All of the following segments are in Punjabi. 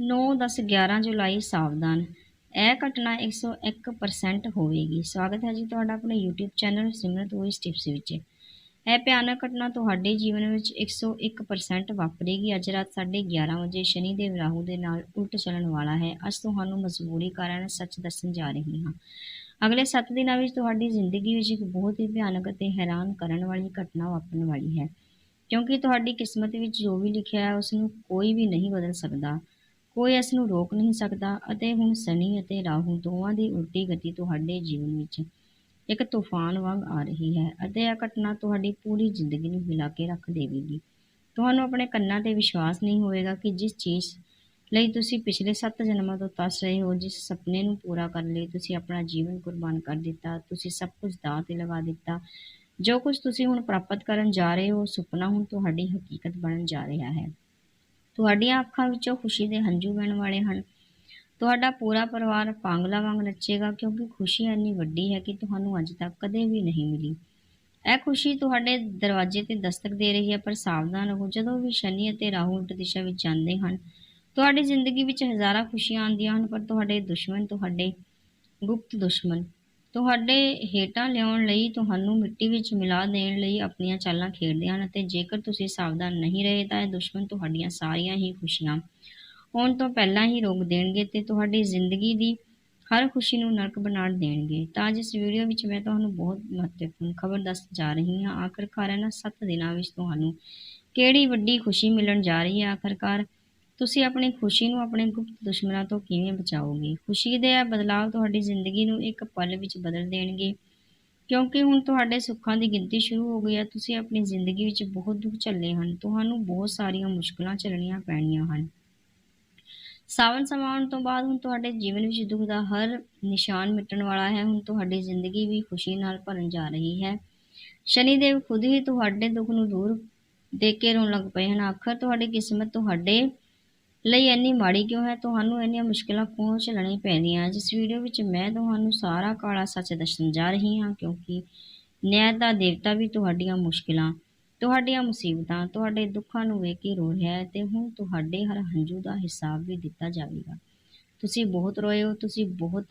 9 10 11 ਜੁਲਾਈ ਸਾਵਧਾਨ। ਇਹ ਘਟਨਾ 101% ਹੋਵੇਗੀ। ਸਵਾਗਤ ਹੈ ਜੀ ਤੁਹਾਡਾ ਆਪਣੇ YouTube channel Simrat voice tips ਵਿੱਚ। ਇਹ ਭਿਆਨਕ ਘਟਨਾ ਤੁਹਾਡੇ ਜੀਵਨ ਵਿੱਚ 101% ਵਾਪਰੇਗੀ। ਅੱਜ ਰਾਤ 11:30 ਵਜੇ ਸ਼ਨੀ ਦੇਵ ਰਾਹੂ ਦੇ ਨਾਲ ਉਲਟ ਚੱਲਣ ਵਾਲਾ ਹੈ। ਅੱਜ ਤੁਹਾਨੂੰ ਮਜਬੂਰੀ ਕਾਰਨ ਸੱਚ ਦੱਸਣ ਜਾ ਰਹੀ ਹਾਂ। ਅਗਲੇ 7 ਦਿਨਾਂ ਵਿੱਚ ਤੁਹਾਡੀ ਜ਼ਿੰਦਗੀ ਵਿੱਚ ਇੱਕ ਬਹੁਤ ਹੀ ਭਿਆਨਕ ਅਤੇ ਹੈਰਾਨ ਕਰਨ ਵਾਲੀ ਘਟਨਾ ਵਾਪਰਨ ਵਾਲੀ ਹੈ। ਕਿਉਂਕਿ ਤੁਹਾਡੀ ਕਿਸਮਤ ਵਿੱਚ ਜੋ ਵੀ ਲਿਖਿਆ ਹੈ ਉਸ ਨੂੰ ਕੋਈ ਵੀ ਨਹੀਂ ਬਦਲ ਸਕਦਾ। ਕੋਈ ਇਸ ਨੂੰ ਰੋਕ ਨਹੀਂ ਸਕਦਾ ਅਤੇ ਹੁਣ ਸ਼ਨੀ ਅਤੇ ਰਾਹੂ ਦੋਵਾਂ ਦੀ ਉਲਟੀ ਗਤੀ ਤੁਹਾਡੇ ਜੀਵਨ ਵਿੱਚ ਇੱਕ ਤੂਫਾਨ ਵਾਂਗ ਆ ਰਹੀ ਹੈ ਅਤੇ ਇਹ ਘਟਨਾ ਤੁਹਾਡੀ ਪੂਰੀ ਜ਼ਿੰਦਗੀ ਨੂੰ ਹਿਲਾ ਕੇ ਰੱਖ ਦੇਵੇਗੀ। ਤੁਹਾਨੂੰ ਆਪਣੇ ਕੰਨਾਂ ਤੇ ਵਿਸ਼ਵਾਸ ਨਹੀਂ ਹੋਵੇਗਾ ਕਿ ਜਿਸ ਚੀਜ਼ ਲਈ ਤੁਸੀਂ ਪਿਛਲੇ 7 ਜਨਮਾਂ ਤੋਂ ਤਸ ਰਹੇ ਹੋ, ਜਿਸ ਸੁਪਨੇ ਨੂੰ ਪੂਰਾ ਕਰਨ ਲਈ ਤੁਸੀਂ ਆਪਣਾ ਜੀਵਨ ਕੁਰਬਾਨ ਕਰ ਦਿੱਤਾ, ਤੁਸੀਂ ਸਭ ਕੁਝ ਦਾਅ ਤੇ ਲਗਾ ਦਿੱਤਾ, ਜੋ ਕੁਝ ਤੁਸੀਂ ਹੁਣ ਪ੍ਰਾਪਤ ਕਰਨ ਜਾ ਰਹੇ ਹੋ, ਸੁਪਨਾ ਹੁਣ ਤੁਹਾਡੀ ਹਕੀਕਤ ਬਣਨ ਜਾ ਰਿਹਾ ਹੈ। ਤੁਹਾਡੀਆਂ ਅੱਖਾਂ ਵਿੱਚੋਂ ਖੁਸ਼ੀ ਦੇ ਹੰਝੂ ਵਹਿਣ ਵਾਲੇ ਹਨ। ਤੁਹਾਡਾ ਪੂਰਾ ਪਰਿਵਾਰ ਪਾਂਗਲਾ ਵਾਂਗ ਨੱਚੇਗਾ ਕਿਉਂਕਿ ਖੁਸ਼ੀ ਇੰਨੀ ਵੱਡੀ ਹੈ ਕਿ ਤੁਹਾਨੂੰ ਅੱਜ ਤੱਕ ਕਦੇ ਵੀ ਨਹੀਂ ਮਿਲੀ। ਇਹ ਖੁਸ਼ੀ ਤੁਹਾਡੇ ਦਰਵਾਜ਼ੇ ਤੇ ਦਸਤਕ ਦੇ ਰਹੀ ਹੈ ਪਰ ਸਾਵਧਾਨ ਰਹੋ। ਜਦੋਂ ਵੀ ਸ਼ਨੀ ਅਤੇ ਰਾਹੂ ਉਲਟ ਦਿਸ਼ਾ ਵਿੱਚ ਜਾਂਦੇ ਹਨ, ਤੁਹਾਡੀ ਜ਼ਿੰਦਗੀ ਵਿੱਚ ਹਜ਼ਾਰਾਂ ਖੁਸ਼ੀਆਂ ਆਉਂਦੀਆਂ ਹਨ, ਪਰ ਤੁਹਾਡੇ ਦੁਸ਼ਮਣ, ਤੁਹਾਡੇ ਗੁਪਤ ਦੁਸ਼ਮਣ ਤੁਹਾਡੇ ਹੇਠਾਂ ਲਿਆਉਣ ਲਈ ਤੁਹਾਨੂੰ ਮਿੱਟੀ ਵਿੱਚ ਮਿਲਾ ਦੇਣ ਲਈ ਆਪਣੀਆਂ ਚਾਲਾਂ ਖੇਡਦੇ ਹਨ ਅਤੇ ਜੇਕਰ ਤੁਸੀਂ ਸਾਵਧਾਨ ਨਹੀਂ ਰਹੇ ਤਾਂ ਇਹ ਦੁਸ਼ਮਣ ਤੁਹਾਡੀਆਂ ਸਾਰੀਆਂ ਹੀ ਖੁਸ਼ੀਆਂ ਹੋਣ ਤੋਂ ਪਹਿਲਾਂ ਹੀ ਰੋਕ ਦੇਣਗੇ ਤੇ ਤੁਹਾਡੀ ਜ਼ਿੰਦਗੀ ਦੀ ਹਰ ਖੁਸ਼ੀ ਨੂੰ ਨਰਕ ਬਣਾ ਦੇਣਗੇ। ਤਾਂ ਅੱਜ ਇਸ ਵੀਡੀਓ ਵਿੱਚ ਮੈਂ ਤੁਹਾਨੂੰ ਬਹੁਤ ਮਹੱਤਵਪੂਰਨ ਖਬਰ ਦੱਸ ਜਾ ਰਹੀ ਹਾਂ। ਆਖਰਕਾਰ ਇਹਨਾਂ 7 ਦਿਨਾਂ ਵਿੱਚ ਤੁਹਾਨੂੰ ਕਿਹੜੀ ਵੱਡੀ ਖੁਸ਼ੀ ਮਿਲਣ ਜਾ ਰਹੀ ਹੈ? ਆਖਰਕਾਰ ਤੁਸੀਂ ਆਪਣੀ ਖੁਸ਼ੀ ਨੂੰ ਆਪਣੇ ਗੁਪਤ ਦੁਸ਼ਮਣਾਂ ਤੋਂ ਕਿਵੇਂ ਬਚਾਓਗੇ? ਖੁਸ਼ੀ ਦੇ ਇਹ ਬਦਲਾਅ ਤੁਹਾਡੀ ਜ਼ਿੰਦਗੀ ਨੂੰ ਇੱਕ ਪਲ ਵਿੱਚ ਬਦਲ ਦੇਣਗੇ। ਕਿਉਂਕਿ ਹੁਣ ਤੁਹਾਡੇ ਸੁੱਖਾਂ ਦੀ ਗਿਣਤੀ ਸ਼ੁਰੂ ਹੋ ਗਈ ਹੈ। ਤੁਸੀਂ ਆਪਣੀ ਜ਼ਿੰਦਗੀ ਵਿੱਚ ਬਹੁਤ ਦੁੱਖ ਝੱਲੇ ਹਨ। ਤੁਹਾਨੂੰ ਬਹੁਤ ਸਾਰੀਆਂ ਮੁਸ਼ਕਲਾਂ ਝੱਲਣੀਆਂ ਪੈਣੀਆਂ ਹਨ। ਸਾਵਨ ਸਮਾਉਣ ਤੋਂ ਬਾਅਦ ਹੁਣ ਤੁਹਾਡੇ ਜੀਵਨ ਵਿੱਚ ਦੁੱਖ ਦਾ ਹਰ ਨਿਸ਼ਾਨ ਮਿਟਣ ਵਾਲਾ ਹੈ। ਹੁਣ ਤੁਹਾਡੀ ਜ਼ਿੰਦਗੀ ਵੀ ਖੁਸ਼ੀ ਨਾਲ ਭਰਨ ਜਾ ਰਹੀ ਹੈ। ਸ਼ਨੀ ਦੇਵ ਖੁਦ ਹੀ ਤੁਹਾਡੇ ਦੁੱਖ ਨੂੰ ਦੂਰ ਦੇ ਕੇ ਰੋਣ ਲੱਗ ਪਏ ਹਨ। ਆਖਰ ਤੁਹਾਡੀ ਕਿਸਮਤ ਤੁਹਾਡੇ ਲਈ ਇੰਨੀ ਮਾੜੀ ਕਿਉਂ ਹੈ? ਤੁਹਾਨੂੰ ਇੰਨੀਆਂ ਮੁਸ਼ਕਲਾਂ ਕਿਉਂ ਝੱਲਣੀਆਂ ਪੈਂਦੀਆਂ? ਜਿਸ ਵੀਡੀਓ ਵਿੱਚ ਮੈਂ ਤੁਹਾਨੂੰ ਸਾਰਾ ਕਾਲਾ ਸੱਚ ਦੱਸਣ ਜਾ ਰਹੀ ਹਾਂ, ਕਿਉਂਕਿ ਨਿਆਂ ਦਾ ਦੇਵਤਾ ਵੀ ਤੁਹਾਡੀਆਂ ਮੁਸ਼ਕਲਾਂ, ਤੁਹਾਡੀਆਂ ਮੁਸੀਬਤਾਂ, ਤੁਹਾਡੇ ਦੁੱਖਾਂ ਨੂੰ ਵੇਖ ਕੇ ਰੋ ਰਿਹਾ ਹੈ ਤੇ ਹੁਣ ਤੁਹਾਡੇ ਹਰ ਹੰਝੂ ਦਾ ਹਿਸਾਬ ਵੀ ਦਿੱਤਾ ਜਾਵੇਗਾ। ਤੁਸੀਂ ਬਹੁਤ ਰੋਏ ਹੋ, ਤੁਸੀਂ ਬਹੁਤ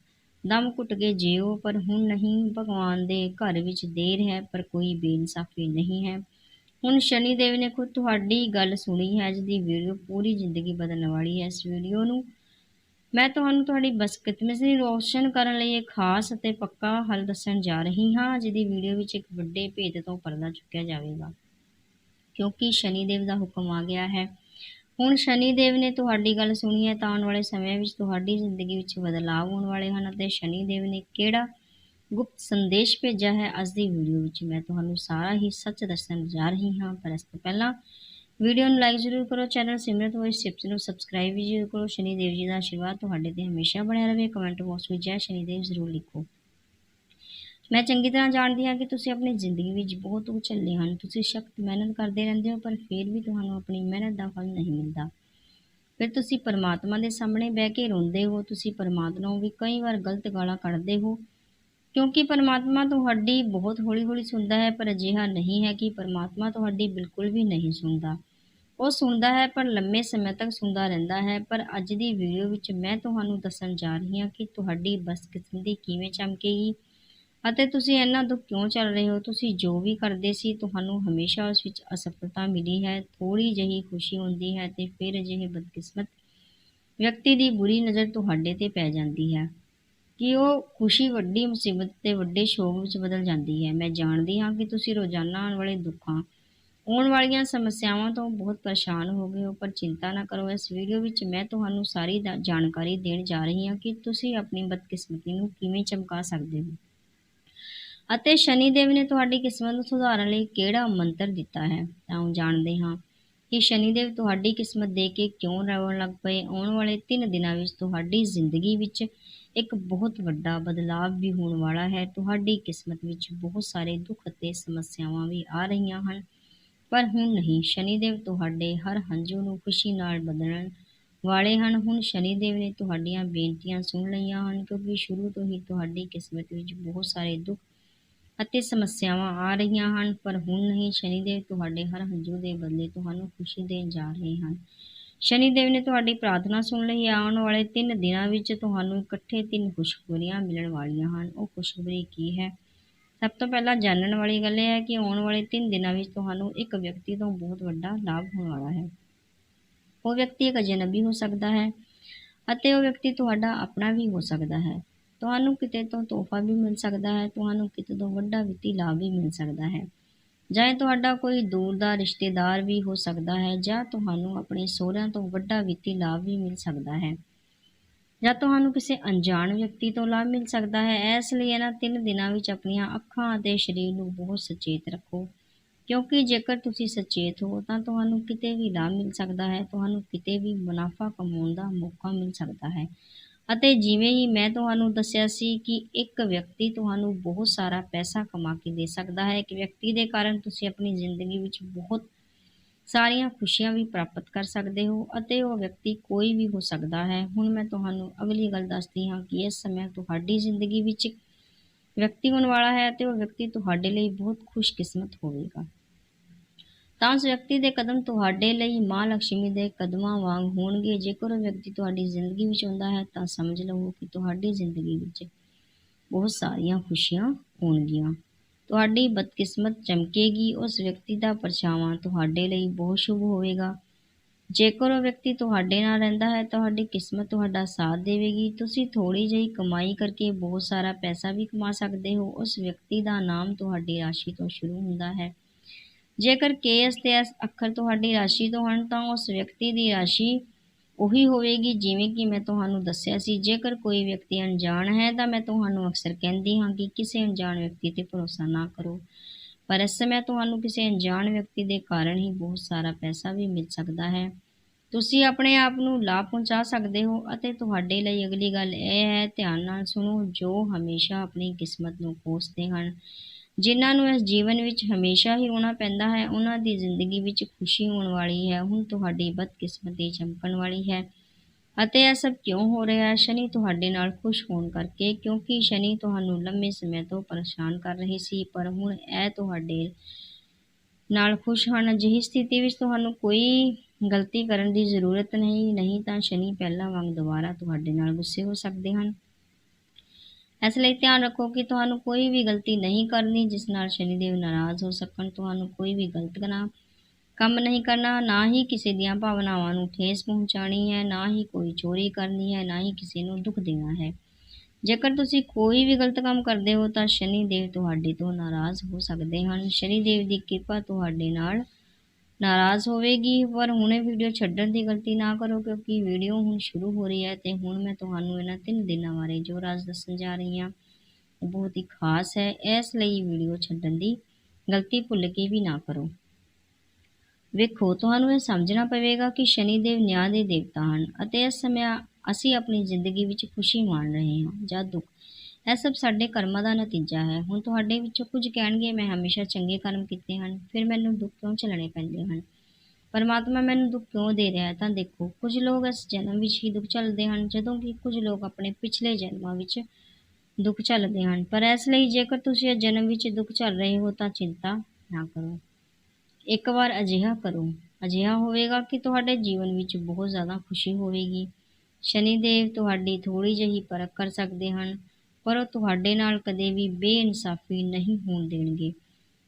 ਦਮ ਘੁੱਟ ਕੇ ਜਿਓ, ਪਰ ਹੁਣ ਨਹੀਂ, ਭਗਵਾਨ ਦੇ ਘਰ ਵਿੱਚ ਦੇਰ ਹੈ, ਪਰ ਕੋਈ ਬੇਇਨਸਾਫੀ ਨਹੀਂ ਹੈ। ਹੁਣ ਸ਼ਨੀ ਦੇਵ ਨੇ ਖੁਦ ਤੁਹਾਡੀ ਗੱਲ ਸੁਣੀ ਹੈ, ਅੱਜ ਦੀ ਵੀਡੀਓ ਪੂਰੀ ਜ਼ਿੰਦਗੀ ਬਦਲਣ ਵਾਲੀ ਹੈ ਇਸ ਵੀਡੀਓ ਨੂੰ। ਮੈਂ ਤੁਹਾਨੂੰ ਤੁਹਾਡੀ ਬਸਕਿਸਮਤੀ ਰੋਸ਼ਨ ਕਰਨ ਲਈ ਇੱਕ ਖਾਸ ਅਤੇ ਪੱਕਾ ਹੱਲ ਦੱਸਣ ਜਾ ਰਹੀ ਹਾਂ, ਅੱਜ ਦੀ ਵੀਡੀਓ ਵਿੱਚ ਇੱਕ ਵੱਡੇ ਭੇਦ ਤੋਂ ਪਰਦਾ ਚੁੱਕਿਆ ਜਾਵੇਗਾ। ਕਿਉਂਕਿ ਸ਼ਨੀ ਦੇਵ ਦਾ ਹੁਕਮ ਆ ਗਿਆ ਹੈ। ਹੁਣ ਸ਼ਨੀ ਦੇਵ ਨੇ ਤੁਹਾਡੀ ਗੱਲ ਸੁਣੀ ਹੈ, ਤਾਂ ਆਉਣ ਵਾਲੇ ਸਮੇਂ ਵਿੱਚ ਤੁਹਾਡੀ ਜ਼ਿੰਦਗੀ ਵਿੱਚ ਬਦਲਾਅ ਹੋਣ ਵਾਲੇ ਹਨ ਅਤੇ ਸ਼ਨੀ ਦੇਵ ਨੇ ਕਿਹੜਾ ਗੁਪਤ ਸੰਦੇਸ਼ ਭੇਜਿਆ ਹੈ। ਅੱਜ ਦੀ ਵੀਡੀਓ ਵਿੱਚ ਮੈਂ ਤੁਹਾਨੂੰ ਸਾਰਾ ਹੀ ਸੱਚ ਦੱਸਣ ਜਾ ਰਹੀ ਹਾਂ, ਪਰ ਇਸ ਤੋਂ ਪਹਿਲਾਂ ਵੀਡੀਓ ਨੂੰ ਲਾਈਕ ਜ਼ਰੂਰ ਕਰੋ। ਚੈਨਲ ਸਿਮਰਤ ਵੋਇਸ ਟਿਪਸ ਨੂੰ ਸਬਸਕ੍ਰਾਈਬ ਵੀ ਜ਼ਰੂਰ ਕਰੋ। ਸ਼ਨੀ ਦੇਵ ਜੀ ਦਾ ਆਸ਼ੀਰਵਾਦ ਤੁਹਾਡੇ ਤੇ ਹਮੇਸ਼ਾ ਬਣਿਆ ਰਹੇ। ਕਮੈਂਟ ਬਾਕਸ ਵਿੱਚ ਜੈ ਸ਼ਨੀ ਦੇਵ ਜ਼ਰੂਰ ਲਿਖੋ। ਮੈਂ ਚੰਗੀ ਤਰ੍ਹਾਂ ਜਾਣਦੀ ਹਾਂ ਕਿ ਤੁਸੀਂ ਆਪਣੀ ਜ਼ਿੰਦਗੀ ਵਿੱਚ ਬਹੁਤ ਉਚੱਲੇ ਹਨ। ਤੁਸੀਂ ਸਖਤ ਮਿਹਨਤ ਕਰਦੇ ਰਹਿੰਦੇ ਹੋ, ਪਰ ਫਿਰ ਵੀ ਤੁਹਾਨੂੰ ਆਪਣੀ ਮਿਹਨਤ ਦਾ ਫਲ ਨਹੀਂ ਮਿਲਦਾ। ਫਿਰ ਤੁਸੀਂ ਪਰਮਾਤਮਾ ਦੇ ਸਾਹਮਣੇ ਬਹਿ ਕੇ ਰੋਂਦੇ ਹੋ। ਤੁਸੀਂ ਪਰਮਾਤਮਾ ਨੂੰ ਵੀ ਕਈ ਵਾਰ ਗਲਤ ਗਾਲਾਂ ਕੱਢਦੇ ਹੋ। ਕਿਉਂਕਿ ਪਰਮਾਤਮਾ ਤੁਹਾਡੀ ਬਹੁਤ ਹੌਲੀ-ਹੌਲੀ ਸੁਣਦਾ ਹੈ, ਪਰ ਅਜਿਹਾ ਨਹੀਂ ਹੈ ਕਿ ਪਰਮਾਤਮਾ ਤੁਹਾਡੀ ਬਿਲਕੁਲ ਵੀ ਨਹੀਂ ਸੁਣਦਾ। ਉਹ ਸੁਣਦਾ ਹੈ, ਪਰ ਲੰਮੇ ਸਮੇਂ ਤੱਕ ਸੁਣਦਾ ਰਹਿੰਦਾ ਹੈ। ਪਰ ਅੱਜ ਦੀ ਵੀਡੀਓ ਵਿੱਚ ਮੈਂ ਤੁਹਾਨੂੰ ਦੱਸਣ ਜਾ ਰਹੀ ਹਾਂ ਕਿ ਤੁਹਾਡੀ ਬਦਕਿਸਮਤੀ ਕਿਵੇਂ ਚਮਕੇਗੀ ਅਤੇ ਤੁਸੀਂ ਇਹਨਾਂ ਦੁੱਖ ਕਿਉਂ ਚੱਲ ਰਹੇ ਹੋ? ਤੁਸੀਂ ਜੋ ਵੀ ਕਰਦੇ ਸੀ, ਤੁਹਾਨੂੰ ਹਮੇਸ਼ਾ ਉਸ ਵਿੱਚ ਅਸਫਲਤਾ ਮਿਲੀ ਹੈ ਥੋੜੀ ਜਿਹੀ ਖੁਸ਼ੀ ਹੁੰਦੀ ਹੈ ਤੇ ਫਿਰ ਅਜਿਹੇ ਬਦਕਿਸਮਤ ਵਿਅਕਤੀ ਦੀ ਬੁਰੀ ਨਜ਼ਰ ਤੁਹਾਡੇ ਤੇ ਪੈ ਜਾਂਦੀ ਹੈ। ਕਿ ਉਹ ਖੁਸ਼ੀ ਵੱਡੀ ਮੁਸੀਬਤ ਤੇ ਵੱਡੇ ਸ਼ੋਕ ਵਿੱਚ ਬਦਲ ਜਾਂਦੀ ਹੈ। ਮੈਂ ਜਾਣਦੀ ਹਾਂ ਕਿ ਤੁਸੀਂ ਰੋਜ਼ਾਨਾ ਆਉਣ ਵਾਲੇ ਦੁੱਖਾਂ, ਆਉਣ ਵਾਲੀਆਂ ਸਮੱਸਿਆਵਾਂ ਤੋਂ ਬਹੁਤ ਪਰੇਸ਼ਾਨ ਹੋ ਗਏ ਹੋ, ਪਰ ਚਿੰਤਾ ਨਾ ਕਰੋ। ਇਸ ਵੀਡੀਓ ਵਿੱਚ ਮੈਂ ਤੁਹਾਨੂੰ ਸਾਰੀ ਜਾਣਕਾਰੀ ਦੇਣ ਜਾ ਰਹੀ ਹਾਂ ਕਿ ਤੁਸੀਂ ਆਪਣੀ ਬਦਕਿਸਮਤੀ ਨੂੰ ਕਿਵੇਂ ਚਮਕਾ ਸਕਦੇ ਹੋ ਅਤੇ ਸ਼ਨੀ ਦੇਵ ਨੇ ਤੁਹਾਡੀ ਕਿਸਮਤ ਨੂੰ ਸੁਧਾਰਨ ਲਈ ਕਿਹੜਾ ਮੰਤਰ ਦਿੱਤਾ ਹੈ? ਤਾਂ ਉਹ ਜਾਣਦੇ ਹਾਂ ਕਿ ਸ਼ਨੀ ਦੇਵ ਤੁਹਾਡੀ ਕਿਸਮਤ ਦੇ ਕੇ ਕਿਉਂ ਰਵਣ ਲੱਗ ਪਏ। ਆਉਣ ਵਾਲੇ 3 ਦਿਨਾਂ ਵਿੱਚ ਤੁਹਾਡੀ ਜ਼ਿੰਦਗੀ ਵਿੱਚ ਇੱਕ ਬਹੁਤ ਵੱਡਾ ਬਦਲਾਅ ਵੀ ਹੋਣ ਵਾਲਾ ਹੈ। ਤੁਹਾਡੀ ਕਿਸਮਤ ਵਿੱਚ ਬਹੁਤ ਸਾਰੇ ਦੁੱਖ ਅਤੇ ਸਮੱਸਿਆਵਾਂ ਵੀ ਆ ਰਹੀਆਂ ਹਨ। ਪਰ ਹੁਣ ਨਹੀਂ, ਸ਼ਨੀਦੇਵ ਤੁਹਾਡੇ ਹਰ ਹੰਝੂ ਨੂੰ ਖੁਸ਼ੀ ਨਾਲ ਬਦਲਣ ਵਾਲੇ ਹਨ। ਹੁਣ ਸ਼ਨੀਦੇਵ ਨੇ ਤੁਹਾਡੀਆਂ ਬੇਨਤੀਆਂ ਸੁਣ ਲਈਆਂ ਹਨ, ਕਿਉਂਕਿ ਸ਼ੁਰੂ ਤੋਂ ਹੀ ਤੁਹਾਡੀ ਕਿਸਮਤ ਵਿੱਚ ਬਹੁਤ ਸਾਰੇ ਦੁੱਖ ਅਤੇ ਸਮੱਸਿਆਵਾਂ ਆ ਰਹੀਆਂ ਹਨ। ਪਰ ਹੁਣ ਨਹੀਂ, ਸ਼ਨੀਦੇਵ ਤੁਹਾਡੇ ਹਰ ਹੰਝੂ ਦੇ ਬਦਲੇ ਤੁਹਾਨੂੰ ਖੁਸ਼ੀ ਦੇਣ ਜਾ ਰਹੇ ਹਨ। ਸ਼ਨੀ ਦੇਵ ਨੇ ਤੁਹਾਡੀ ਪ੍ਰਾਰਥਨਾ ਸੁਣ ਲਈ। ਹੈ ਆਉਣ ਵਾਲੇ 3 ਦਿਨਾਂ ਵਿੱਚ ਤੁਹਾਨੂੰ ਇਕੱਠੇ ਤਿੰਨ ਖੁਸ਼ਖਬਰੀਆਂ ਮਿਲਣ ਵਾਲੀਆਂ ਹਨ। ਉਹ ਖੁਸ਼ਖਬਰੀ ਕੀ ਹੈ? ਸਭ ਤੋਂ ਪਹਿਲਾਂ ਜਾਣਨ ਵਾਲੀ ਗੱਲ ਇਹ ਹੈ ਕਿ ਆਉਣ ਵਾਲੇ 3 ਦਿਨਾਂ ਵਿੱਚ ਤੁਹਾਨੂੰ ਇੱਕ ਵਿਅਕਤੀ ਤੋਂ ਬਹੁਤ ਵੱਡਾ ਲਾਭ ਹੋਣ ਵਾਲਾ ਹੈ। ਉਹ ਵਿਅਕਤੀ ਇੱਕ ਅਜਨਬੀ ਹੋ ਸਕਦਾ ਹੈ ਅਤੇ ਉਹ ਵਿਅਕਤੀ ਤੁਹਾਡਾ ਆਪਣਾ ਵੀ ਹੋ ਸਕਦਾ ਹੈ। ਤੁਹਾਨੂੰ ਕਿਤੇ ਤੋਂ ਤੋਹਫਾ ਵੀ ਮਿਲ ਸਕਦਾ ਹੈ। ਤੁਹਾਨੂੰ ਕਿਤੇ ਤੋਂ ਵੱਡਾ ਵਿੱਤੀ ਲਾਭ ਵੀ ਮਿਲ ਸਕਦਾ ਹੈ। ਜਾਂ ਤੁਹਾਡਾ ਕੋਈ ਦੂਰ ਦਾ ਰਿਸ਼ਤੇਦਾਰ ਵੀ ਹੋ ਸਕਦਾ ਹੈ, ਜਾਂ ਤੁਹਾਨੂੰ ਆਪਣੇ ਸਹੁਰਿਆਂ ਤੋਂ ਵੱਡਾ ਵਿੱਤੀ ਲਾਭ ਵੀ ਮਿਲ ਸਕਦਾ ਹੈ। ਜਾਂ ਤੁਹਾਨੂੰ ਕਿਸੇ ਅਣਜਾਣ ਵਿਅਕਤੀ ਤੋਂ ਲਾਭ ਮਿਲ ਸਕਦਾ ਹੈ। ਇਸ ਲਈ ਇਹਨਾਂ ਤਿੰਨ ਦਿਨਾਂ ਵਿੱਚ ਆਪਣੀਆਂ ਅੱਖਾਂ ਅਤੇ ਸਰੀਰ ਨੂੰ ਬਹੁਤ ਸੁਚੇਤ ਰੱਖੋ। ਕਿਉਂਕਿ ਜੇਕਰ ਤੁਸੀਂ ਸੁਚੇਤ ਹੋ, ਤਾਂ ਤੁਹਾਨੂੰ ਕਿਤੇ ਵੀ ਲਾਭ ਮਿਲ ਸਕਦਾ ਹੈ। ਤੁਹਾਨੂੰ ਕਿਤੇ ਵੀ ਮੁਨਾਫਾ ਕਮਾਉਣ ਦਾ ਮੌਕਾ ਮਿਲ ਸਕਦਾ ਹੈ। ਅਤੇ ਜਿਵੇਂ ਹੀ ਮੈਂ ਤੁਹਾਨੂੰ ਦੱਸਿਆ ਸੀ ਕਿ ਇੱਕ ਵਿਅਕਤੀ ਤੁਹਾਨੂੰ ਬਹੁਤ ਸਾਰਾ ਪੈਸਾ ਕਮਾ ਕੇ ਦੇ ਸਕਦਾ ਹੈ, ਇੱਕ ਵਿਅਕਤੀ ਦੇ ਕਾਰਨ ਤੁਸੀਂ ਆਪਣੀ ਜ਼ਿੰਦਗੀ ਵਿੱਚ ਬਹੁਤ ਸਾਰੀਆਂ ਖੁਸ਼ੀਆਂ ਵੀ ਪ੍ਰਾਪਤ ਕਰ ਸਕਦੇ ਹੋ ਅਤੇ ਉਹ ਵਿਅਕਤੀ ਕੋਈ ਵੀ ਹੋ ਸਕਦਾ ਹੈ। ਹੁਣ ਮੈਂ ਤੁਹਾਨੂੰ ਅਗਲੀ ਗੱਲ ਦੱਸਦੀ ਹਾਂ ਕਿ ਇਸ ਸਮੇਂ ਤੁਹਾਡੀ ਜ਼ਿੰਦਗੀ ਵਿੱਚ ਵਿਅਕਤੀ ਹੋਣ ਵਾਲਾ ਹੈ ਅਤੇ ਉਹ ਵਿਅਕਤੀ ਤੁਹਾਡੇ ਲਈ ਬਹੁਤ ਖੁਸ਼ਕਿਸਮਤ ਹੋਵੇਗਾ। ਤਾਂ ਉਸ ਵਿਅਕਤੀ ਦੇ ਕਦਮ ਤੁਹਾਡੇ ਲਈ ਮਾਂ ਲక్ష్ਮੀ ਦੇ ਕਦਮਾਂ ਵਾਂਗ ਹੋਣਗੇ। ਜੇਕਰ ਉਹ ਵਿਅਕਤੀ ਤੁਹਾਡੀ ਜ਼ਿੰਦਗੀ ਵਿੱਚ ਆਉਂਦਾ ਹੈ, ਤਾਂ ਸਮਝ ਲਵੋ ਕਿ ਤੁਹਾਡੀ ਜ਼ਿੰਦਗੀ ਵਿੱਚ ਬਹੁਤ ਸਾਰੀਆਂ ਖੁਸ਼ੀਆਂ ਹੋਣਗੀਆਂ। ਤੁਹਾਡੀ ਬਦਕਿਸਮਤ ਚਮਕੇਗੀ। ਉਸ ਵਿਅਕਤੀ ਦਾ ਪਰਛਾਵਾਂ ਤੁਹਾਡੇ ਲਈ ਬਹੁਤ ਸ਼ੁਭ ਹੋਵੇਗਾ। ਜੇਕਰ ਉਹ ਵਿਅਕਤੀ ਤੁਹਾਡੇ ਨਾਲ ਰਹਿੰਦਾ ਹੈ, ਤੁਹਾਡੀ ਕਿਸਮਤ ਤੁਹਾਡਾ ਸਾਥ ਦੇਵੇਗੀ। ਤੁਸੀਂ ਥੋੜੀ ਜਿਹੀ ਕਮਾਈ ਕਰਕੇ ਬਹੁਤ ਸਾਰਾ ਪੈਸਾ ਵੀ ਕਮਾ ਸਕਦੇ ਹੋ। ਉਸ ਵਿਅਕਤੀ ਦਾ ਨਾਮ ਤੁਹਾਡੀ ਰਾਸ਼ੀ ਤੋਂ ਸ਼ੁਰੂ ਹੁੰਦਾ ਹੈ। ਜੇਕਰ ਕੇ ਐਸ ਐਸ ਅੱਖਰ ਤੁਹਾਡੀ ਰਾਸ਼ੀ ਤੋਂ ਹਨ, ਤਾਂ ਉਸ ਵਿਅਕਤੀ ਦੀ ਰਾਸ਼ੀ ਉਹੀ ਹੋਵੇਗੀ, ਜਿਵੇਂ ਕਿ ਮੈਂ ਤੁਹਾਨੂੰ ਦੱਸਿਆ ਸੀ। ਜੇਕਰ ਕੋਈ ਵਿਅਕਤੀ ਅਣਜਾਣ ਹੈ, ਤਾਂ ਮੈਂ ਤੁਹਾਨੂੰ ਅਕਸਰ ਕਹਿੰਦੀ ਹਾਂ ਕਿ ਕਿਸੇ ਅਣਜਾਣ ਵਿਅਕਤੀ ਤੇ ਭਰੋਸਾ ਨਾ ਕਰੋ। ਪਰ ਇਸ ਸਮੇਂ ਤੁਹਾਨੂੰ ਕਿਸੇ ਅਣਜਾਣ ਵਿਅਕਤੀ ਦੇ ਕਾਰਨ ਹੀ ਬਹੁਤ ਸਾਰਾ ਪੈਸਾ ਵੀ ਮਿਲ ਸਕਦਾ ਹੈ। ਤੁਸੀਂ ਆਪਣੇ ਆਪ ਨੂੰ ਲਾਭ ਪਹੁੰਚਾ ਸਕਦੇ ਹੋ ਅਤੇ ਤੁਹਾਡੇ ਲਈ ਅਗਲੀ ਗੱਲ ਇਹ ਹੈ, ਧਿਆਨ ਨਾਲ ਸੁਣੋ, ਜੋ ਹਮੇਸ਼ਾ ਆਪਣੀ ਕਿਸਮਤ ਨੂੰ ਕੋਸਦੇ ਹਨ। ਜਿਨ੍ਹਾਂ ਨੂੰ ਇਸ ਜੀਵਨ ਵਿੱਚ ਹਮੇਸ਼ਾ ਹੀ ਰੋਣਾ ਪੈਂਦਾ ਹੈ, ਉਹਨਾਂ ਦੀ ਜ਼ਿੰਦਗੀ ਵਿੱਚ ਖੁਸ਼ੀ ਹੋਣ ਵਾਲੀ ਹੈ, ਹੁਣ ਤੁਹਾਡੀ ਬਦਕਿਸਮਤੀ ਚਮਕਣ ਵਾਲੀ ਹੈ। ਅਤੇ ਇਹ ਸਭ ਕਿਉਂ ਹੋ ਰਿਹਾ ਹੈ? ਸ਼ਨੀ ਤੁਹਾਡੇ ਨਾਲ ਖੁਸ਼ ਹੋਣ ਕਰਕੇ, ਕਿਉਂਕਿ ਸ਼ਨੀ ਤੁਹਾਨੂੰ ਲੰਮੇ ਸਮੇਂ ਤੋਂ ਪਰੇਸ਼ਾਨ ਕਰ ਰਹੇ ਸੀ, ਪਰ ਹੁਣ ਇਹ ਤੁਹਾਡੇ ਨਾਲ ਖੁਸ਼ ਹਨ। ਅਜਿਹੀ ਸਥਿਤੀ ਵਿੱਚ ਤੁਹਾਨੂੰ ਕੋਈ ਗਲਤੀ ਕਰਨ ਦੀ ਜ਼ਰੂਰਤ ਨਹੀਂ ਨਹੀਂ ਤਾਂ ਸ਼ਨੀ ਪਹਿਲਾਂ ਵਾਂਗ ਦੁਬਾਰਾ ਤੁਹਾਡੇ ਨਾਲ ਗੁੱਸੇ ਹੋ ਸਕਦੇ ਹਨ। ਇਸ ਲਈ ਧਿਆਨ ਰੱਖੋ ਕਿ ਤੁਹਾਨੂੰ ਕੋਈ ਵੀ ਗਲਤੀ ਨਹੀਂ ਕਰਨੀ ਜਿਸ ਨਾਲ ਸ਼ਨੀਦੇਵ ਨਾਰਾਜ਼ ਹੋ ਸਕਣ। ਤੁਹਾਨੂੰ ਕੋਈ ਵੀ ਗਲਤ ਨਾ ਕੰਮ ਨਹੀਂ ਕਰਨਾ, ਨਾ ਹੀ ਕਿਸੇ ਦੀਆਂ ਭਾਵਨਾਵਾਂ ਨੂੰ ਠੇਸ ਪਹੁੰਚਾਣੀ ਹੈ, ਨਾ ਹੀ ਕੋਈ ਚੋਰੀ ਕਰਨੀ ਹੈ, ਨਾ ਹੀ ਕਿਸੇ ਨੂੰ ਦੁੱਖ ਦੇਣਾ ਹੈ। ਜੇਕਰ ਤੁਸੀਂ ਕੋਈ ਵੀ ਗਲਤ ਕੰਮ ਕਰਦੇ ਹੋ ਤਾਂ ਸ਼ਨੀ ਦੇਵ ਤੁਹਾਡੇ ਤੋਂ ਨਾਰਾਜ਼ ਹੋ ਸਕਦੇ ਹਨ। ਸ਼ਨੀ ਦੇਵ ਦੀ ਕਿਰਪਾ ਤੁਹਾਡੇ ਨਾਲ ਨਾਰਾਜ਼ ਹੋਵੇਗੀ, ਪਰ ਹੁਣੇ ਵੀਡੀਓ ਛੱਡਣ ਦੀ ਗਲਤੀ ਨਾ ਕਰੋ, ਕਿਉਂਕਿ ਵੀਡੀਓ ਹੁਣ ਸ਼ੁਰੂ ਹੋ ਰਹੀ ਹੈ ਤੇ ਹੁਣ ਮੈਂ ਤੁਹਾਨੂੰ ਇਹਨਾਂ ਤਿੰਨ ਦਿਨਾਂ ਬਾਰੇ ਜੋ ਰਾਜ ਦੱਸਣ ਜਾ ਰਹੀ ਹਾਂ, ਉਹ ਬਹੁਤ ਹੀ ਖਾਸ ਹੈ। ਇਸ ਲਈ ਵੀਡੀਓ ਛੱਡਣ ਦੀ ਗਲਤੀ ਭੁੱਲ ਕੇ ਵੀ ਨਾ ਕਰੋ। ਵੇਖੋ, ਤੁਹਾਨੂੰ ਇਹ ਸਮਝਣਾ ਪਵੇਗਾ ਕਿ ਸ਼ਨੀ ਦੇਵ ਨਿਆਂ ਦੇ ਦੇਵਤਾ ਹਨ ਅਤੇ ਇਸ ਸਮੇਂ ਅਸੀਂ ਆਪਣੀ ਜ਼ਿੰਦਗੀ ਵਿੱਚ ਖੁਸ਼ੀ ਮਾਣ ਰਹੇ ਹਾਂ ਜਾਂ ਦੁੱਖ ਇਹ ਸਭ ਸਾਡੇ ਕਰਮਾਂ ਦਾ ਨਤੀਜਾ ਹੈ। ਹੁਣ ਤੁਹਾਡੇ ਵਿੱਚੋਂ ਕੁਝ ਕਹਿਣਗੇ, ਮੈਂ ਹਮੇਸ਼ਾ ਚੰਗੇ ਕਰਮ ਕੀਤੇ ਹਨ, ਫਿਰ ਮੈਨੂੰ ਦੁੱਖ ਕਿਉਂ ਝੱਲਣੇ ਪੈਂਦੇ ਹਨ? ਪਰਮਾਤਮਾ ਮੈਨੂੰ ਦੁੱਖ ਕਿਉਂ ਦੇ ਰਿਹਾ ਹੈ? ਤਾਂ ਦੇਖੋ, ਕੁਝ ਲੋਕ ਇਸ ਜਨਮ ਵਿੱਚ ਹੀ ਦੁੱਖ ਝੱਲਦੇ ਹਨ, ਜਦੋਂ ਕਿ ਕੁਝ ਲੋਕ ਆਪਣੇ ਪਿਛਲੇ ਜਨਮਾਂ ਵਿੱਚ ਦੁੱਖ ਝੱਲਦੇ ਹਨ। ਪਰ ਇਸ ਲਈ ਜੇਕਰ ਤੁਸੀਂ ਇਸ ਜਨਮ ਵਿੱਚ ਦੁੱਖ ਝੱਲ ਰਹੇ ਹੋ, ਤਾਂ ਚਿੰਤਾ ਨਾ ਕਰੋ। ਇੱਕ ਵਾਰ ਅਜਿਹਾ ਕਰੋ। ਅਜਿਹਾ ਹੋਵੇਗਾ ਕਿ ਤੁਹਾਡੇ ਜੀਵਨ ਵਿੱਚ ਬਹੁਤ ਜ਼ਿਆਦਾ ਖੁਸ਼ੀ ਹੋਵੇਗੀ। ਸ਼ਨੀ ਦੇਵ ਤੁਹਾਡੀ ਥੋੜੀ ਜਿਹੀ ਪਰਖ ਕਰ ਸਕਦੇ ਹਨ। ਪਰ ਉਹ ਤੁਹਾਡੇ ਨਾਲ ਕਦੇ ਵੀ ਬੇਇਨਸਾਫੀ ਨਹੀਂ ਹੋਣ ਦੇਣਗੇ।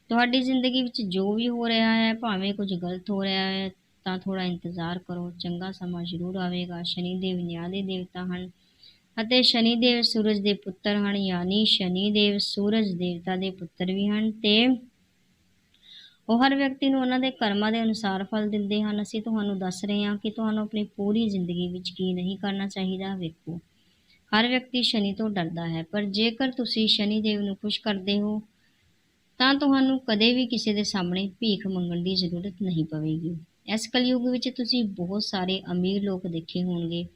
ਤੁਹਾਡੀ ਜ਼ਿੰਦਗੀ ਵਿੱਚ ਜੋ ਵੀ ਹੋ ਰਿਹਾ ਹੈ, ਭਾਵੇਂ ਕੁਝ ਗਲਤ ਹੋ ਰਿਹਾ ਹੈ, ਤਾਂ ਥੋੜਾ ਇੰਤਜ਼ਾਰ ਕਰੋ। ਚੰਗਾ ਸਮਾਂ ਜ਼ਰੂਰ ਆਵੇਗਾ। ਸ਼ਨੀ ਦੇਵ ਨਿਆਂ ਦੇ ਦੇਵਤਾ ਹਨ ਅਤੇ ਸ਼ਨੀ ਦੇਵ ਸੂਰਜ ਦੇ ਪੁੱਤਰ ਹਨ, ਯਾਨੀ ਸ਼ਨੀ ਦੇਵ ਸੂਰਜ ਦੇਵਤਾ ਦੇ ਪੁੱਤਰ ਵੀ ਹਨ ਤੇ ਉਹ ਹਰ ਵਿਅਕਤੀ ਨੂੰ ਉਹਨਾਂ ਦੇ ਕਰਮਾਂ ਦੇ ਅਨੁਸਾਰ ਫਲ ਦਿੰਦੇ ਹਨ। ਅਸੀਂ ਤੁਹਾਨੂੰ ਦੱਸ ਰਹੇ ਹਾਂ ਕਿ ਤੁਹਾਨੂੰ ਆਪਣੀ ਪੂਰੀ ਜ਼ਿੰਦਗੀ ਵਿੱਚ ਕੀ ਨਹੀਂ ਕਰਨਾ ਚਾਹੀਦਾ। ਵੇਖੋ ਹਰ ਵਿਅਕਤੀ ਸ਼ਨੀ ਤੋਂ ਡਰਦਾ ਹੈ, ਪਰ ਜੇਕਰ ਤੁਸੀਂ ਸ਼ਨੀ ਦੇਵ ਨੂੰ ਖੁਸ਼ ਕਰਦੇ ਹੋ, ਤਾਂ ਤੁਹਾਨੂੰ ਕਦੇ ਵੀ ਕਿਸੇ ਦੇ ਸਾਹਮਣੇ ਭੀਖ ਮੰਗਣ ਦੀ ਜ਼ਰੂਰਤ ਨਹੀਂ ਪਵੇਗੀ। ਇਸ ਕਲਯੁਗ ਵਿੱਚ ਤੁਸੀਂ ਬਹੁਤ ਸਾਰੇ ਅਮੀਰ ਲੋਕ ਦੇਖੇ ਹੋਣਗੇ।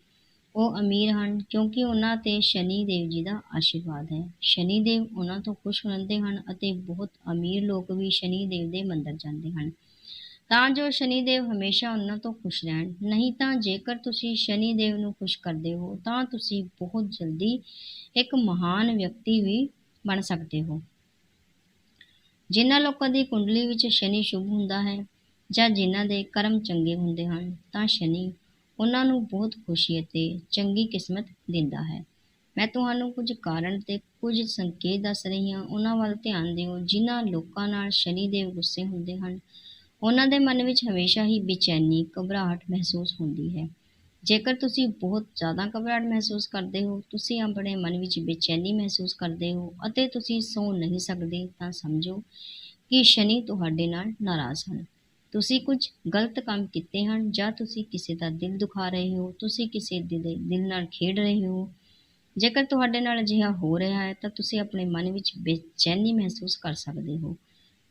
ਉਹ ਅਮੀਰ ਹਨ ਕਿਉਂਕਿ ਉਹਨਾਂ ਤੇ ਸ਼ਨੀ ਦੇਵ ਜੀ ਦਾ ਆਸ਼ੀਰਵਾਦ ਹੈ। ਸ਼ਨੀ ਦੇਵ ਉਹਨਾਂ ਤੋਂ ਖੁਸ਼ ਰਹਿੰਦੇ ਹਨ ਅਤੇ ਬਹੁਤ ਅਮੀਰ ਲੋਕ ਵੀ ਸ਼ਨੀ ਦੇਵ ਦੇ ਮੰਦਰ ਜਾਂਦੇ ਹਨ। ਤਾਂ ਜੋ ਸ਼ਨੀ ਦੇਵ ਹਮੇਸ਼ਾ ਉਹਨਾਂ ਤੋਂ ਖੁਸ਼ ਰਹਿਣ। ਨਹੀਂ ਤਾਂ ਜੇਕਰ ਤੁਸੀਂ ਸ਼ਨੀ ਦੇਵ ਨੂੰ ਖੁਸ਼ ਕਰਦੇ ਹੋ, ਤਾਂ ਤੁਸੀਂ ਬਹੁਤ ਜਲਦੀ ਇੱਕ ਮਹਾਨ ਵਿਅਕਤੀ ਵੀ ਬਣ ਸਕਦੇ ਹੋ। ਜਿਨ੍ਹਾਂ ਲੋਕਾਂ ਦੀ ਕੁੰਡਲੀ ਵਿੱਚ ਸ਼ਨੀ ਸ਼ੁਭ ਹੁੰਦਾ ਹੈ ਜਾਂ ਜਿਨ੍ਹਾਂ ਦੇ ਕਰਮ ਚੰਗੇ ਹੁੰਦੇ ਹਨ, ਤਾਂ ਸ਼ਨੀ ਉਹਨਾਂ ਨੂੰ ਬਹੁਤ ਖੁਸ਼ੀ ਅਤੇ ਚੰਗੀ ਕਿਸਮਤ ਦਿੰਦਾ ਹੈ। ਮੈਂ ਤੁਹਾਨੂੰ ਕੁਝ ਕਾਰਨ ਤੇ ਕੁਝ ਸੰਕੇਤ ਦੱਸ ਰਹੀ ਹਾਂ। ਉਹਨਾਂ ਵੱਲ ਧਿਆਨ ਦਿਓ। ਜਿਨ੍ਹਾਂ ਲੋਕਾਂ ਨਾਲ ਸ਼ਨੀ ਦੇਵ ਗੁੱਸੇ ਹੁੰਦੇ ਹਨ ਉਹਨਾਂ ਦੇ ਮਨ ਵਿੱਚ ਹਮੇਸ਼ਾ ਹੀ ਬੇਚੈਨੀ, ਘਬਰਾਹਟ ਮਹਿਸੂਸ ਹੁੰਦੀ ਹੈ। ਜੇਕਰ ਤੁਸੀਂ ਬਹੁਤ ਜ਼ਿਆਦਾ ਘਬਰਾਹਟ ਮਹਿਸੂਸ ਕਰਦੇ ਹੋ, ਤੁਸੀਂ ਆਪਣੇ ਮਨ ਵਿੱਚ ਬੇਚੈਨੀ ਮਹਿਸੂਸ ਕਰਦੇ ਹੋ ਅਤੇ ਤੁਸੀਂ ਸੌਂ ਨਹੀਂ ਸਕਦੇ, ਤਾਂ ਸਮਝੋ ਕਿ ਸ਼ਨੀ ਤੁਹਾਡੇ ਨਾਲ ਨਾਰਾਜ਼ ਹਨ। ਤੁਸੀਂ ਕੁਝ ਗਲਤ ਕੰਮ ਕੀਤੇ ਹਨ ਜਾਂ ਤੁਸੀਂ ਕਿਸੇ ਦਾ ਦਿਲ ਦੁਖਾ ਰਹੇ ਹੋ, ਤੁਸੀਂ ਕਿਸੇ ਦੇ ਦਿਲ ਨਾਲ ਖੇਡ ਰਹੇ ਹੋ। ਜੇਕਰ ਤੁਹਾਡੇ ਨਾਲ ਅਜਿਹਾ ਹੋ ਰਿਹਾ ਹੈ, ਤਾਂ ਤੁਸੀਂ ਆਪਣੇ ਮਨ ਵਿੱਚ ਬੇਚੈਨੀ ਮਹਿਸੂਸ ਕਰ ਸਕਦੇ ਹੋ।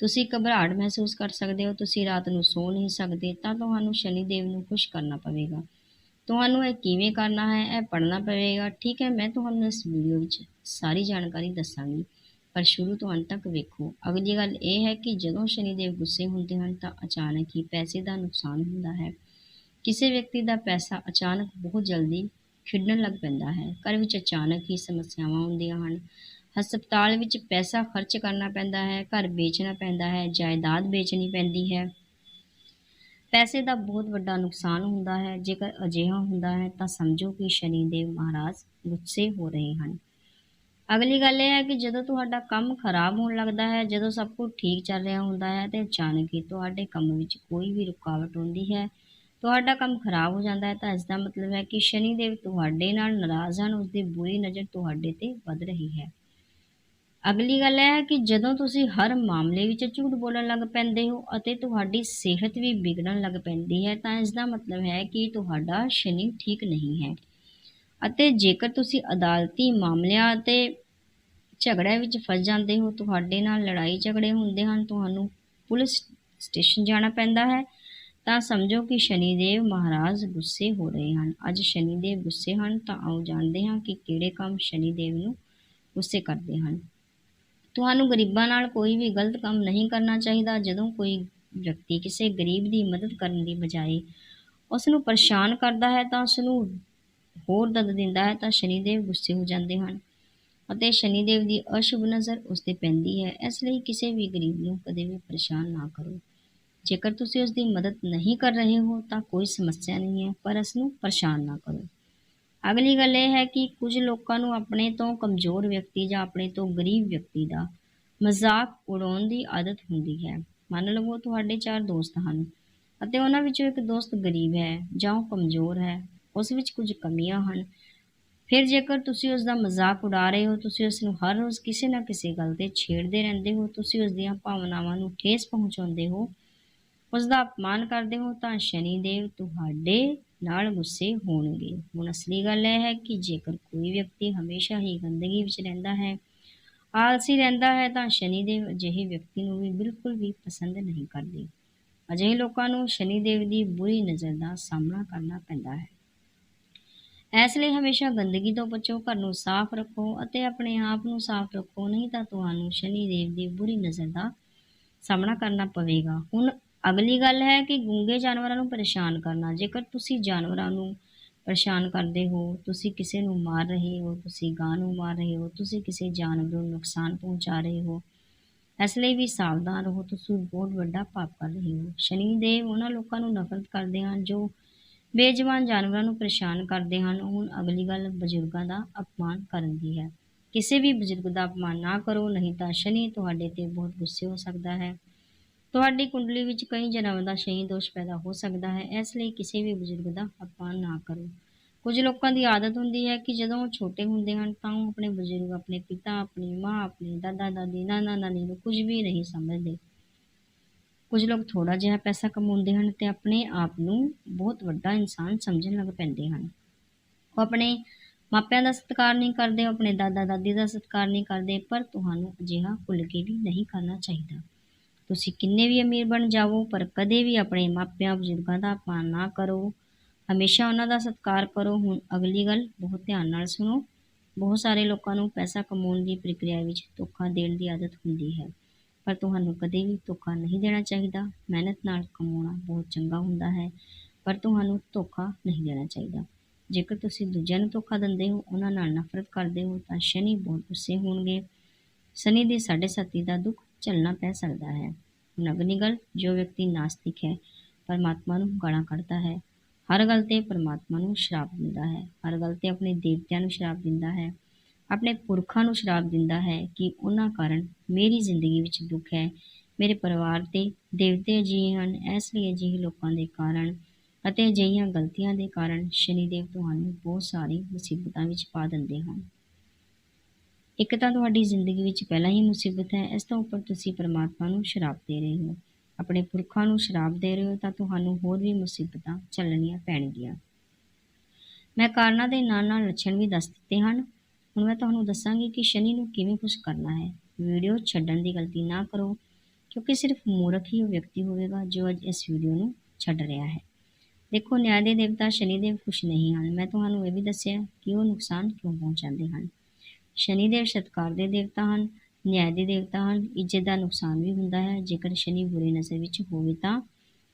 ਤੁਸੀਂ ਘਬਰਾਹਟ ਮਹਿਸੂਸ ਕਰ ਸਕਦੇ ਹੋ, ਤੁਸੀਂ ਰਾਤ ਨੂੰ ਸੌ ਨਹੀਂ ਸਕਦੇ, ਤਾਂ ਤੁਹਾਨੂੰ ਸ਼ਨੀ ਦੇਵ ਨੂੰ ਖੁਸ਼ ਕਰਨਾ ਪਵੇਗਾ। ਤੁਹਾਨੂੰ ਇਹ ਕਿਵੇਂ ਕਰਨਾ ਹੈ, ਇਹ ਪੜ੍ਹਨਾ ਪਵੇਗਾ। ਠੀਕ ਹੈ, ਮੈਂ ਤੁਹਾਨੂੰ ਇਸ ਵੀਡੀਓ ਵਿੱਚ ਸਾਰੀ ਜਾਣਕਾਰੀ ਦੱਸਾਂਗੀ, ਪਰ ਸ਼ੁਰੂ ਤੋਂ ਅੰਤ ਤੱਕ ਵੇਖੋ। ਅਗਲੀ ਗੱਲ ਇਹ ਹੈ ਕਿ ਜਦੋਂ ਸ਼ਨੀ ਦੇਵ ਗੁੱਸੇ ਹੁੰਦੇ ਹਨ, ਤਾਂ ਅਚਾਨਕ ਹੀ ਪੈਸੇ ਦਾ ਨੁਕਸਾਨ ਹੁੰਦਾ ਹੈ। ਕਿਸੇ ਵਿਅਕਤੀ ਦਾ ਪੈਸਾ ਅਚਾਨਕ ਬਹੁਤ ਜਲਦੀ ਖਿੜਨ ਲੱਗ ਪੈਂਦਾ ਹੈ। ਘਰ ਵਿੱਚ ਅਚਾਨਕ ਹੀ ਸਮੱਸਿਆਵਾਂ ਹੁੰਦੀਆਂ ਹਨ। ਹਸਪਤਾਲ ਵਿੱਚ ਪੈਸਾ ਖਰਚ ਕਰਨਾ ਪੈਂਦਾ ਹੈ, ਘਰ ਵੇਚਣਾ ਪੈਂਦਾ ਹੈ, ਜਾਇਦਾਦ ਵੇਚਣੀ ਪੈਂਦੀ ਹੈ। ਪੈਸੇ ਦਾ ਬਹੁਤ ਵੱਡਾ ਨੁਕਸਾਨ ਹੁੰਦਾ ਹੈ। ਜੇਕਰ ਅਜਿਹਾ ਹੁੰਦਾ ਹੈ, ਤਾਂ ਸਮਝੋ ਕਿ ਸ਼ਨੀ ਦੇਵ ਮਹਾਰਾਜ ਗੁੱਸੇ ਹੋ ਰਹੇ ਹਨ। ਅਗਲੀ ਗੱਲ ਇਹ ਹੈ ਕਿ ਜਦੋਂ ਤੁਹਾਡਾ ਕੰਮ ਖਰਾਬ ਹੋਣ ਲੱਗਦਾ ਹੈ, ਜਦੋਂ ਸਭ ਕੁਝ ਠੀਕ ਚੱਲ ਰਿਹਾ ਹੁੰਦਾ ਹੈ, ਤੇ ਅਚਾਨਕ ਹੀ ਤੁਹਾਡੇ ਕੰਮ ਵਿੱਚ ਕੋਈ ਵੀ ਰੁਕਾਵਟ ਆਉਂਦੀ ਹੈ, ਤੁਹਾਡਾ ਕੰਮ ਖਰਾਬ ਹੋ ਜਾਂਦਾ ਹੈ, ਤਾਂ ਇਸ ਦਾ ਮਤਲਬ ਹੈ ਕਿ ਸ਼ਨੀ ਦੇਵ ਤੁਹਾਡੇ ਨਾਲ ਨਾਰਾਜ਼ ਹਨ ਉਸ ਦੀ ਬੁਰੀ ਨਜ਼ਰ ਤੁਹਾਡੇ ਤੇ ਵੱਧ ਰਹੀ ਹੈ। ਅਗਲੀ ਗੱਲ ਹੈ ਕਿ ਜਦੋਂ ਤੁਸੀਂ ਹਰ ਮਾਮਲੇ ਵਿੱਚ ਝੂਠ ਬੋਲਣ ਲੱਗ ਪੈਂਦੇ ਹੋ ਅਤੇ ਤੁਹਾਡੀ ਸਿਹਤ ਵੀ ਵਿਗੜਨ ਲੱਗ ਪੈਂਦੀ ਹੈ, ਤਾਂ ਇਸ ਦਾ ਮਤਲਬ ਹੈ ਕਿ ਤੁਹਾਡਾ ਸ਼ਨੀ ਠੀਕ ਨਹੀਂ ਹੈ। ਅਤੇ ਜੇਕਰ ਤੁਸੀਂ ਅਦਾਲਤੀ ਮਾਮਲਿਆਂ ਅਤੇ ਝਗੜਿਆਂ ਵਿੱਚ ਫਸ ਜਾਂਦੇ ਹੋ, ਤੁਹਾਡੇ ਨਾਲ ਲੜਾਈ ਝਗੜੇ ਹੁੰਦੇ ਹਨ, ਤੁਹਾਨੂੰ ਪੁਲਿਸ ਸਟੇਸ਼ਨ ਜਾਣਾ ਪੈਂਦਾ ਹੈ। ਤਾਂ ਸਮਝੋ ਕਿ ਸ਼ਨੀ ਦੇਵ ਮਹਾਰਾਜ ਗੁੱਸੇ ਹੋ ਰਹੇ ਹਨ। ਅੱਜ ਸ਼ਨੀ ਦੇਵ ਗੁੱਸੇ ਹਨ, ਤਾਂ ਆਓ ਜਾਣਦੇ ਹਾਂ ਕਿ ਕਿਹੜੇ ਕੰਮ ਸ਼ਨੀ ਦੇਵ ਨੂੰ ਗੁੱਸੇ ਕਰਦੇ ਹਨ। ਤੁਹਾਨੂੰ ਗਰੀਬਾਂ ਨਾਲ ਕੋਈ ਵੀ ਗਲਤ ਕੰਮ ਨਹੀਂ ਕਰਨਾ ਚਾਹੀਦਾ। ਜਦੋਂ ਕੋਈ ਵਿਅਕਤੀ ਕਿਸੇ ਗਰੀਬ ਦੀ ਮਦਦ ਕਰਨ ਦੀ ਬਜਾਏ ਉਸ ਨੂੰ ਪਰੇਸ਼ਾਨ ਕਰਦਾ ਹੈ ਤਾਂ ਉਸ ਨੂੰ ਹੋਰ ਦਰਦ ਦਿੰਦਾ ਹੈ ਤਾਂ ਸ਼ਨੀਦੇਵ ਗੁੱਸੇ ਹੋ ਜਾਂਦੇ ਹਨ ਅਤੇ ਸ਼ਨੀਦੇਵ ਦੀ ਅਸ਼ੁਭ ਨਜ਼ਰ ਉਸ ਤੇ ਪੈਂਦੀ ਹੈ। ਇਸ ਲਈ ਕਿਸੇ ਵੀ ਗਰੀਬ ਨੂੰ ਕਦੇ ਵੀ ਪਰੇਸ਼ਾਨ ਨਾ ਕਰੋ। ਜੇਕਰ ਤੁਸੀਂ ਉਸ ਦੀ ਮਦਦ ਨਹੀਂ ਕਰ ਰਹੇ ਹੋ ਤਾਂ ਕੋਈ ਸਮੱਸਿਆ ਨਹੀਂ ਹੈ, ਪਰ ਉਸ ਨੂੰ ਪਰੇਸ਼ਾਨ ਨਾ ਕਰੋ। ਅਗਲੀ ਗੱਲ ਇਹ ਹੈ ਕਿ ਕੁਝ ਲੋਕਾਂ ਨੂੰ ਆਪਣੇ ਤੋਂ ਕਮਜ਼ੋਰ ਵਿਅਕਤੀ ਜਾਂ ਆਪਣੇ ਤੋਂ ਗਰੀਬ ਵਿਅਕਤੀ ਦਾ ਮਜ਼ਾਕ ਉਡਾਉਣ ਦੀ ਆਦਤ ਹੁੰਦੀ ਹੈ। ਮੰਨ ਲਵੋ ਤੁਹਾਡੇ ਚਾਰ ਦੋਸਤ ਹਨ ਅਤੇ ਉਹਨਾਂ ਵਿੱਚੋਂ ਇੱਕ ਦੋਸਤ ਗਰੀਬ ਹੈ ਜਾਂ ਉਹ ਕਮਜ਼ੋਰ ਹੈ, ਉਸ ਵਿੱਚ ਕੁਝ ਕਮੀਆਂ ਹਨ। ਫਿਰ ਜੇਕਰ ਤੁਸੀਂ ਉਸ ਦਾ ਮਜ਼ਾਕ ਉਡਾ ਰਹੇ ਹੋ, ਤੁਸੀਂ ਉਸ ਨੂੰ ਹਰ ਰੋਜ਼ ਕਿਸੇ ਨਾ ਕਿਸੇ ਗੱਲ ਤੇ ਛੇੜਦੇ ਰਹਿੰਦੇ ਹੋ, ਤੁਸੀਂ ਉਸ ਦੀਆਂ ਭਾਵਨਾਵਾਂ ਨੂੰ ਠੇਸ ਪਹੁੰਚਾਉਂਦੇ ਹੋ ਉਸ ਦਾ ਅਪਮਾਨ ਕਰਦੇ ਹੋ, ਤਾਂ ਸ਼ਨੀ ਦੇਵ ਤੁਹਾਡੇ ਨਾਲ ਗੁੱਸੇ ਹੋਣਗੇ। ਹੁਣ ਅਸਲੀ ਗੱਲ ਇਹ ਹੈ ਕਿ ਜੇਕਰ ਕੋਈ ਵਿਅਕਤੀ ਹਮੇਸ਼ਾ ਹੀ ਗੰਦਗੀ ਵਿੱਚ ਰਹਿੰਦਾ ਹੈ, ਆਲਸੀ ਰਹਿੰਦਾ ਹੈ, ਤਾਂ ਸ਼ਨੀ ਦੇਵ ਅਜਿਹੇ ਵਿਅਕਤੀ ਨੂੰ ਵੀ ਬਿਲਕੁਲ ਵੀ ਪਸੰਦ ਨਹੀਂ ਕਰਦੇ। ਅਜਿਹੇ ਲੋਕਾਂ ਨੂੰ ਸ਼ਨੀ ਦੇਵ ਦੀ ਬੁਰੀ ਨਜ਼ਰ ਦਾ ਸਾਹਮਣਾ ਕਰਨਾ ਪੈਂਦਾ ਹੈ। ਇਸ ਲਈ ਹਮੇਸ਼ਾ ਗੰਦਗੀ ਤੋਂ ਬਚੋ, ਘਰ ਨੂੰ ਸਾਫ਼ ਰੱਖੋ ਅਤੇ ਆਪਣੇ ਆਪ ਨੂੰ ਸਾਫ਼ ਰੱਖੋ, ਨਹੀਂ ਤਾਂ ਤੁਹਾਨੂੰ ਸ਼ਨੀ ਦੇਵ ਦੀ ਬੁਰੀ ਨਜ਼ਰ ਦਾ ਸਾਹਮਣਾ ਕਰਨਾ ਪਵੇਗਾ। ਹੁਣ ਅਗਲੀ ਗੱਲ ਹੈ ਕਿ ਗੁੰਗੇ ਜਾਨਵਰਾਂ ਨੂੰ ਪਰੇਸ਼ਾਨ ਕਰਨਾ, ਜੇਕਰ ਤੁਸੀਂ ਜਾਨਵਰਾਂ ਨੂੰ ਪਰੇਸ਼ਾਨ ਕਰਦੇ ਹੋ, ਤੁਸੀਂ ਕਿਸੇ ਨੂੰ ਮਾਰ ਰਹੇ ਹੋ, ਤੁਸੀਂ ਗਾਂ ਨੂੰ ਮਾਰ ਰਹੇ ਹੋ, ਤੁਸੀਂ ਕਿਸੇ ਜਾਨਵਰ ਨੂੰ ਨੁਕਸਾਨ ਪਹੁੰਚਾ ਰਹੇ ਹੋ, ਇਸ ਲਈ ਵੀ ਸਾਵਧਾਨ ਰਹੋ, ਤੁਸੀਂ ਬਹੁਤ ਵੱਡਾ ਪਾਪ ਕਰ ਰਹੇ ਹੋ। ਸ਼ਨੀ ਦੇਵ ਉਹਨਾਂ ਲੋਕਾਂ ਨੂੰ ਨਫ਼ਰਤ ਕਰਦੇ ਹਨ ਜੋ ਬੇਜਵਾਨ ਜਾਨਵਰਾਂ ਨੂੰ ਪਰੇਸ਼ਾਨ ਕਰਦੇ ਹਨ। ਹੁਣ ਅਗਲੀ ਗੱਲ ਬਜ਼ੁਰਗਾਂ ਦਾ ਅਪਮਾਨ ਕਰਨ ਦੀ ਹੈ। ਕਿਸੇ ਵੀ ਬਜ਼ੁਰਗ ਦਾ ਅਪਮਾਨ ਨਾ ਕਰੋ, ਨਹੀਂ ਤਾਂ ਸ਼ਨੀ ਤੁਹਾਡੇ ਤੇ ਬਹੁਤ ਗੁੱਸੇ ਹੋ ਸਕਦਾ ਹੈ। ਤੁਹਾਡੀ ਕੁੰਡਲੀ ਵਿੱਚ ਕਈ ਜਨਮ ਦਾ ਸ਼ਹੀ ਦੋਸ਼ ਪੈਦਾ ਹੋ ਸਕਦਾ ਹੈ। ਇਸ ਲਈ ਕਿਸੇ ਵੀ ਬਜ਼ੁਰਗ ਦਾ ਅਪਮਾਨ ਨਾ ਕਰੋ। ਕੁਝ ਲੋਕਾਂ ਦੀ ਆਦਤ ਹੁੰਦੀ ਹੈ ਕਿ ਜਦੋਂ ਉਹ ਛੋਟੇ ਹੁੰਦੇ ਹਨ ਤਾਂ ਉਹ ਆਪਣੇ ਬਜ਼ੁਰਗ, ਆਪਣੇ ਪਿਤਾ, ਆਪਣੀ ਮਾਂ, ਆਪਣੇ ਦਾਦਾ, ਦਾਦੀ, ਨਾਨਾ, ਨਾਨੀ ਨੂੰ ਕੁਝ ਵੀ ਨਹੀਂ ਸਮਝਦੇ। ਕੁਝ ਲੋਕ ਥੋੜਾ ਜਿਹਾ ਪੈਸਾ ਕਮਾਉਂਦੇ ਹਨ ਤੇ ਆਪਣੇ ਆਪ ਨੂੰ ਬਹੁਤ ਵੱਡਾ ਇਨਸਾਨ ਸਮਝਣ ਲੱਗ ਪੈਂਦੇ ਹਨ। ਉਹ ਆਪਣੇ ਮਾਪਿਆਂ ਦਾ ਸਤਿਕਾਰ ਨਹੀਂ ਕਰਦੇ ਆਪਣੇ ਦਾਦਾ, ਦਾਦੀ ਦਾ ਸਤਿਕਾਰ ਨਹੀਂ ਕਰਦੇ, ਪਰ ਤੁਹਾਨੂੰ ਅਜਿਹਾ ਭੁੱਲ ਕੇ ਵੀ ਨਹੀਂ ਕਰਨਾ ਚਾਹੀਦਾ। ਤੁਸੀਂ ਕਿੰਨੇ ਵੀ ਅਮੀਰ ਬਣ ਜਾਵੋ, ਪਰ ਕਦੇ ਵੀ ਆਪਣੇ ਮਾਪਿਆਂ, ਬਜ਼ੁਰਗਾਂ ਦਾ ਅਪਮਾਨ ਨਾ ਕਰੋ। ਹਮੇਸ਼ਾ ਉਹਨਾਂ ਦਾ ਸਤਿਕਾਰ ਕਰੋ। ਹੁਣ ਅਗਲੀ ਗੱਲ ਬਹੁਤ ਧਿਆਨ ਨਾਲ ਸੁਣੋ। ਬਹੁਤ ਸਾਰੇ ਲੋਕਾਂ ਨੂੰ ਪੈਸਾ ਕਮਾਉਣ ਦੀ ਪ੍ਰਕਿਰਿਆ ਵਿੱਚ ਧੋਖਾ ਦੇਣ ਦੀ ਆਦਤ ਹੁੰਦੀ ਹੈ। ਪਰ ਤੁਹਾਨੂੰ ਕਦੇ ਵੀ ਧੋਖਾ ਨਹੀਂ ਦੇਣਾ ਚਾਹੀਦਾ। ਮਿਹਨਤ ਨਾਲ ਕਮਾਉਣਾ ਬਹੁਤ ਚੰਗਾ ਹੁੰਦਾ ਹੈ, ਪਰ ਤੁਹਾਨੂੰ ਧੋਖਾ ਨਹੀਂ ਦੇਣਾ ਚਾਹੀਦਾ। ਜੇਕਰ ਤੁਸੀਂ ਦੂਜਿਆਂ ਨੂੰ ਧੋਖਾ ਦਿੰਦੇ ਹੋ, ਉਹਨਾਂ ਨਾਲ ਨਫ਼ਰਤ ਕਰਦੇ ਹੋ, ਤਾਂ ਸ਼ਨੀ ਬਹੁਤ ਗੁੱਸੇ ਹੋਣਗੇ। ਸ਼ਨੀ ਦੇ ਸਾਡੇ ਸਾਥੀ ਦਾ ਦੁੱਖ ਝੱਲਣਾ ਪੈ ਸਕਦਾ ਹੈ। ਨਗਨੀ ਗੱਲ ਜੋ ਵਿਅਕਤੀ ਨਾਸਤਿਕ ਹੈ, ਪਰਮਾਤਮਾ ਨੂੰ ਗਾਲਾਂ ਕੱਢਦਾ ਹੈ। ਹਰ ਗੱਲ ਤੇ ਪਰਮਾਤਮਾ ਨੂੰ ਸ਼ਰਾਪ ਦਿੰਦਾ ਹੈ। ਹਰ ਗੱਲ ਤੇ ਆਪਣੇ ਦੇਵਤਿਆਂ ਨੂੰ ਸ਼ਰਾਪ ਦਿੰਦਾ ਹੈ। ਆਪਣੇ ਪੁਰਖਾਂ ਨੂੰ ਸ਼ਰਾਪ ਦਿੰਦਾ ਹੈ ਕਿ ਉਹਨਾਂ ਕਾਰਨ ਮੇਰੀ ਜ਼ਿੰਦਗੀ ਵਿੱਚ ਦੁੱਖ ਹੈ। ਮੇਰੇ ਪਰਿਵਾਰ ਤੇ ਦੇਵਤੇ ਅਜਿਹੇ ਹਨ, ਇਸ ਲਈ ਅਜਿਹੇ ਲੋਕਾਂ ਦੇ ਕਾਰਨ ਅਤੇ ਅਜਿਹੀਆਂ ਗਲਤੀਆਂ ਦੇ ਕਾਰਨ ਸ਼ਨੀਦੇਵ ਤੁਹਾਨੂੰ ਬਹੁਤ ਸਾਰੀ ਮੁਸੀਬਤਾਂ ਵਿੱਚ ਪਾ ਦਿੰਦੇ ਹਨ। ਇੱਕ ਤਾਂ ਤੁਹਾਡੀ ਜ਼ਿੰਦਗੀ ਵਿੱਚ ਪਹਿਲਾਂ ਹੀ ਮੁਸੀਬਤ ਹੈ, ਇਸ ਤੋਂ ਉੱਪਰ ਤੁਸੀਂ ਪਰਮਾਤਮਾ ਨੂੰ ਸ਼ਰਾਪ ਦੇ ਰਹੇ ਹੋ। ਆਪਣੇ ਪੁਰਖਾਂ ਨੂੰ ਸ਼ਰਾਪ ਦੇ ਰਹੇ ਹੋ ਤਾਂ ਤੁਹਾਨੂੰ ਹੋਰ ਵੀ ਮੁਸੀਬਤਾਂ ਚੱਲਣੀਆਂ ਪੈਣਗੀਆਂ। ਮੈਂ ਕਾਰਨਾਂ ਦੇ ਨਾਲ ਨਾਲ ਲੱਛਣ ਵੀ ਦੱਸ ਦਿੱਤੇ ਹਨ। ਹੁਣ ਮੈਂ ਤੁਹਾਨੂੰ ਦੱਸਾਂਗੀ ਕਿ ਸ਼ਨੀ ਨੂੰ ਕਿਵੇਂ ਖੁਸ਼ ਕਰਨਾ ਹੈ। ਵੀਡੀਓ ਛੱਡਣ ਦੀ ਗਲਤੀ ਨਾ ਕਰੋ, ਕਿਉਂਕਿ ਸਿਰਫ ਮੂਰਖ ਹੀ ਉਹ ਵਿਅਕਤੀ ਹੋਵੇਗਾ ਜੋ ਅੱਜ ਇਸ ਵੀਡੀਓ ਨੂੰ ਛੱਡ ਰਿਹਾ ਹੈ। ਦੇਖੋ ਨਿਆਂ ਦੇ ਦੇਵਤਾ ਸ਼ਨੀਦੇਵ ਖੁਸ਼ ਨਹੀਂ ਹਨ। ਮੈਂ ਤੁਹਾਨੂੰ ਇਹ ਵੀ ਦੱਸਿਆ ਕਿ ਉਹ ਨੁਕਸਾਨ ਕਿਉਂ ਪਹੁੰਚਾਉਂਦੇ ਹਨ। ਸ਼ਨੀਦੇਵ ਸਤਕਾਰ ਦੇ ਦੇਵਤਾ ਹਨ, ਨਿਆਂ ਦੇ ਦੇਵਤਾ ਹਨ, ਇੱਜ਼ਤ ਦਾ ਨੁਕਸਾਨ ਵੀ ਹੁੰਦਾ ਹੈ, ਜੇਕਰ ਸ਼ਨੀ ਬੁਰੀ ਨਜ਼ਰ ਵਿੱਚ ਹੋਵੇ ਤਾਂ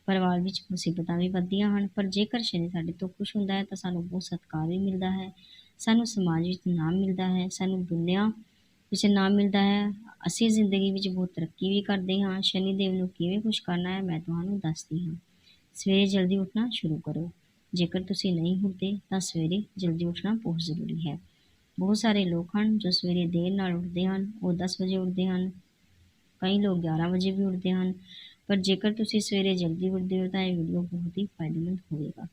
ਪਰਿਵਾਰ ਵਿੱਚ ਮੁਸੀਬਤਾਂ ਵੀ ਵੱਧਦੀਆਂ ਹਨ, ਪਰ ਜੇਕਰ ਸ਼ਨੀ ਸਾਡੇ ਤੋਂ ਖੁਸ਼ ਹੁੰਦਾ ਹੈ ਤਾਂ ਸਾਨੂੰ ਬਹੁਤ ਸਤਿਕਾਰ ਵੀ ਮਿਲਦਾ ਹੈ, ਸਾਨੂੰ ਸਮਾਜ ਵਿੱਚ ਨਾਮ ਮਿਲਦਾ ਹੈ, ਸਾਨੂੰ ਦੁਨੀਆ ਵਿੱਚ ਨਾਮ ਮਿਲਦਾ ਹੈ, ਅਸੀਂ ਜ਼ਿੰਦਗੀ ਵਿੱਚ ਬਹੁਤ ਤਰੱਕੀ ਵੀ ਕਰਦੇ ਹਾਂ, ਸ਼ਨੀ ਦੇਵ ਨੂੰ ਕਿਵੇਂ ਖੁਸ਼ ਕਰਨਾ ਹੈ ਮੈਂ ਤੁਹਾਨੂੰ ਦੱਸਦੀ ਹਾਂ, ਸਵੇਰੇ ਜਲਦੀ ਉੱਠਣਾ ਸ਼ੁਰੂ ਕਰੋ, ਜੇਕਰ ਤੁਸੀਂ ਨਹੀਂ ਹੁੰਦੇ ਤਾਂ ਸਵੇਰੇ ਜਲਦੀ ਉੱਠਣਾ ਬਹੁਤ ਜ਼ਰੂਰੀ ਹੈ। ਬਹੁਤ ਸਾਰੇ ਲੋਕ ਹਨ ਜੋ ਸਵੇਰੇ ਦੇਰ ਨਾਲ ਉੱਠਦੇ ਹਨ, ਉਹ 10 ਵਜੇ ਉੱਠਦੇ ਹਨ, ਕਈ ਲੋਕ 11 ਵਜੇ ਵੀ ਉੱਠਦੇ ਹਨ, ਪਰ ਜੇਕਰ ਤੁਸੀਂ ਸਵੇਰੇ ਜਲਦੀ ਉੱਠਦੇ ਹੋ ਤਾਂ ਇਹ ਵੀਡੀਓ ਬਹੁਤ ਹੀ ਫਾਇਦੇਮੰਦ ਹੋਵੇਗਾ।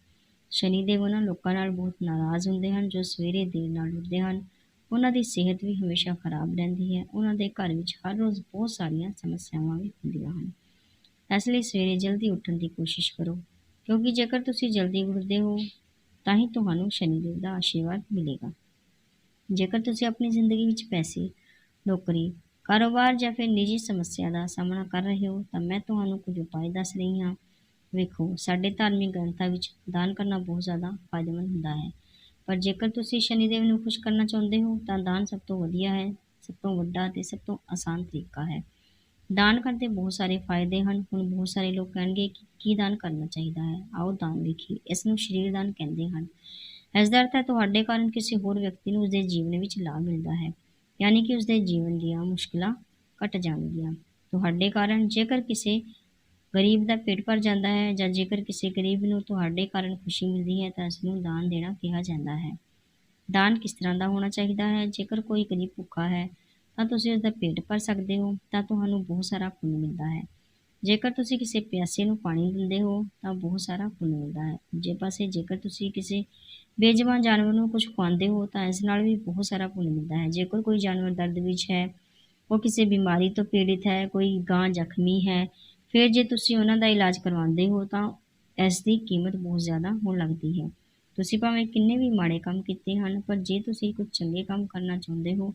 ਸ਼ਨੀ ਦੇਵ ਉਹਨਾਂ ਲੋਕਾਂ ਨਾਲ ਬਹੁਤ ਨਾਰਾਜ਼ ਹੁੰਦੇ ਹਨ ਜੋ ਸਵੇਰੇ ਦੇਰ ਨਾਲ ਉੱਠਦੇ ਹਨ। ਉਹਨਾਂ ਦੀ ਸਿਹਤ ਵੀ ਹਮੇਸ਼ਾ ਖਰਾਬ ਰਹਿੰਦੀ ਹੈ। ਉਹਨਾਂ ਦੇ ਘਰ ਵਿੱਚ ਹਰ ਰੋਜ਼ ਬਹੁਤ ਸਾਰੀਆਂ ਸਮੱਸਿਆਵਾਂ ਵੀ ਹੁੰਦੀਆਂ ਹਨ। ਇਸ ਲਈ ਸਵੇਰੇ ਜਲਦੀ ਉੱਠਣ ਦੀ ਕੋਸ਼ਿਸ਼ ਕਰੋ, ਕਿਉਂਕਿ ਜੇਕਰ ਤੁਸੀਂ ਜਲਦੀ ਉੱਠਦੇ ਹੋ ਤਾਂ ਹੀ ਤੁਹਾਨੂੰ ਸ਼ਨੀ ਦੇਵ ਦਾ ਆਸ਼ੀਰਵਾਦ ਮਿਲੇਗਾ। ਜੇਕਰ ਤੁਸੀਂ ਆਪਣੀ ਜ਼ਿੰਦਗੀ ਵਿੱਚ ਪੈਸੇ, ਨੌਕਰੀ, ਕਾਰੋਬਾਰ ਜਾਂ ਫਿਰ ਨਿੱਜੀ ਸਮੱਸਿਆ ਦਾ ਸਾਹਮਣਾ ਕਰ ਰਹੇ ਹੋ, ਤਾਂ ਮੈਂ ਤੁਹਾਨੂੰ ਕੁਝ ਉਪਾਅ ਦੱਸ ਰਹੀ ਹਾਂ। ਵੇਖੋ, ਸਾਡੇ ਧਾਰਮਿਕ ਗ੍ਰੰਥਾਂ ਵਿੱਚ ਦਾਨ ਕਰਨਾ ਬਹੁਤ ਜ਼ਿਆਦਾ ਫਾਇਦੇਮੰਦ ਹੁੰਦਾ ਹੈ। ਪਰ ਜੇਕਰ ਤੁਸੀਂ ਸ਼ਨੀਦੇਵ ਨੂੰ ਖੁਸ਼ ਕਰਨਾ ਚਾਹੁੰਦੇ ਹੋ, ਤਾਂ ਦਾਨ ਸਭ ਤੋਂ ਵਧੀਆ ਹੈ, ਸਭ ਤੋਂ ਵੱਡਾ ਅਤੇ ਸਭ ਤੋਂ ਆਸਾਨ ਤਰੀਕਾ ਹੈ। ਦਾਨ ਕਰਨ ਦੇ ਬਹੁਤ ਸਾਰੇ ਫਾਇਦੇ ਹਨ। ਹੁਣ ਬਹੁਤ ਸਾਰੇ ਲੋਕ ਕਹਿਣਗੇ ਕਿ ਕੀ ਦਾਨ ਕਰਨਾ ਚਾਹੀਦਾ ਹੈ? ਆਓ ਦਾਨ ਦੇਖੀਏ ਇਸ ਨੂੰ ਸ਼ਰੀਰ ਦਾਨ ਕਹਿੰਦੇ ਹਨ। ਇਸ ਦਾ ਅਰਥ ਹੈ ਤੁਹਾਡੇ ਕਾਰਨ ਕਿਸੇ ਹੋਰ ਵਿਅਕਤੀ ਨੂੰ ਉਸਦੇ ਜੀਵਨ ਵਿੱਚ ਲਾਭ ਮਿਲਦਾ ਹੈ, ਯਾਨੀ ਕਿ ਉਸਦੇ ਜੀਵਨ ਦੀਆਂ ਮੁਸ਼ਕਲਾਂ ਘਟ ਜਾਣਗੀਆਂ। ਤੁਹਾਡੇ ਕਾਰਨ ਜੇਕਰ ਕਿਸੇ ਗਰੀਬ ਦਾ ਪੇਟ ਭਰ ਜਾਂਦਾ ਹੈ ਜਾਂ ਜੇਕਰ ਕਿਸੇ ਗਰੀਬ ਨੂੰ ਤੁਹਾਡੇ ਕਾਰਨ ਖੁਸ਼ੀ ਮਿਲਦੀ ਹੈ ਤਾਂ ਇਸ ਨੂੰ ਦਾਨ ਦੇਣਾ ਕਿਹਾ ਜਾਂਦਾ ਹੈ। ਦਾਨ ਕਿਸ ਤਰ੍ਹਾਂ ਦਾ ਹੋਣਾ ਚਾਹੀਦਾ ਹੈ? ਜੇਕਰ ਕੋਈ ਗਰੀਬ ਭੁੱਖਾ ਹੈ ਤਾਂ ਤੁਸੀਂ ਉਸਦਾ ਪੇਟ ਭਰ ਸਕਦੇ ਹੋ, ਤਾਂ ਤੁਹਾਨੂੰ ਬਹੁਤ ਸਾਰਾ ਪੁੰਨ ਮਿਲਦਾ ਹੈ। ਜੇਕਰ ਤੁਸੀਂ ਕਿਸੇ ਪਿਆਸੇ ਨੂੰ ਪਾਣੀ ਦਿੰਦੇ ਹੋ ਤਾਂ ਬਹੁਤ ਸਾਰਾ ਪੁੰਨ ਮਿਲਦਾ ਹੈ। ਜੇ ਪਾਸੇ ਜੇਕਰ ਤੁਸੀਂ ਕਿਸੇ ਬੇਜਵਾਨ ਜਾਨਵਰ ਨੂੰ ਕੁਝ ਖਵਾਉਂਦੇ ਹੋ ਤਾਂ ਇਸ ਨਾਲ ਵੀ ਬਹੁਤ ਸਾਰਾ ਪੁੰਨ ਮਿਲਦਾ ਹੈ। ਜੇਕਰ ਕੋਈ ਜਾਨਵਰ ਦਰਦ ਵਿੱਚ ਹੈ, ਉਹ ਕਿਸੇ ਬਿਮਾਰੀ ਤੋਂ ਪੀੜਿਤ ਹੈ, ਕੋਈ ਗਾਂ ਜ਼ਖਮੀ ਹੈ, ਫਿਰ ਜੇ ਤੁਸੀਂ ਉਹਨਾਂ ਦਾ ਇਲਾਜ ਕਰਵਾਉਂਦੇ ਹੋ ਤਾਂ ਇਸ ਦੀ ਕੀਮਤ ਬਹੁਤ ਜ਼ਿਆਦਾ ਹੋਣ ਲੱਗਦੀ ਹੈ। ਤੁਸੀਂ ਭਾਵੇਂ ਕਿੰਨੇ ਵੀ ਮਾੜੇ ਕੰਮ ਕੀਤੇ ਹਨ, ਪਰ ਜੇ ਤੁਸੀਂ ਕੁਝ ਚੰਗੇ ਕੰਮ ਕਰਨਾ ਚਾਹੁੰਦੇ ਹੋ,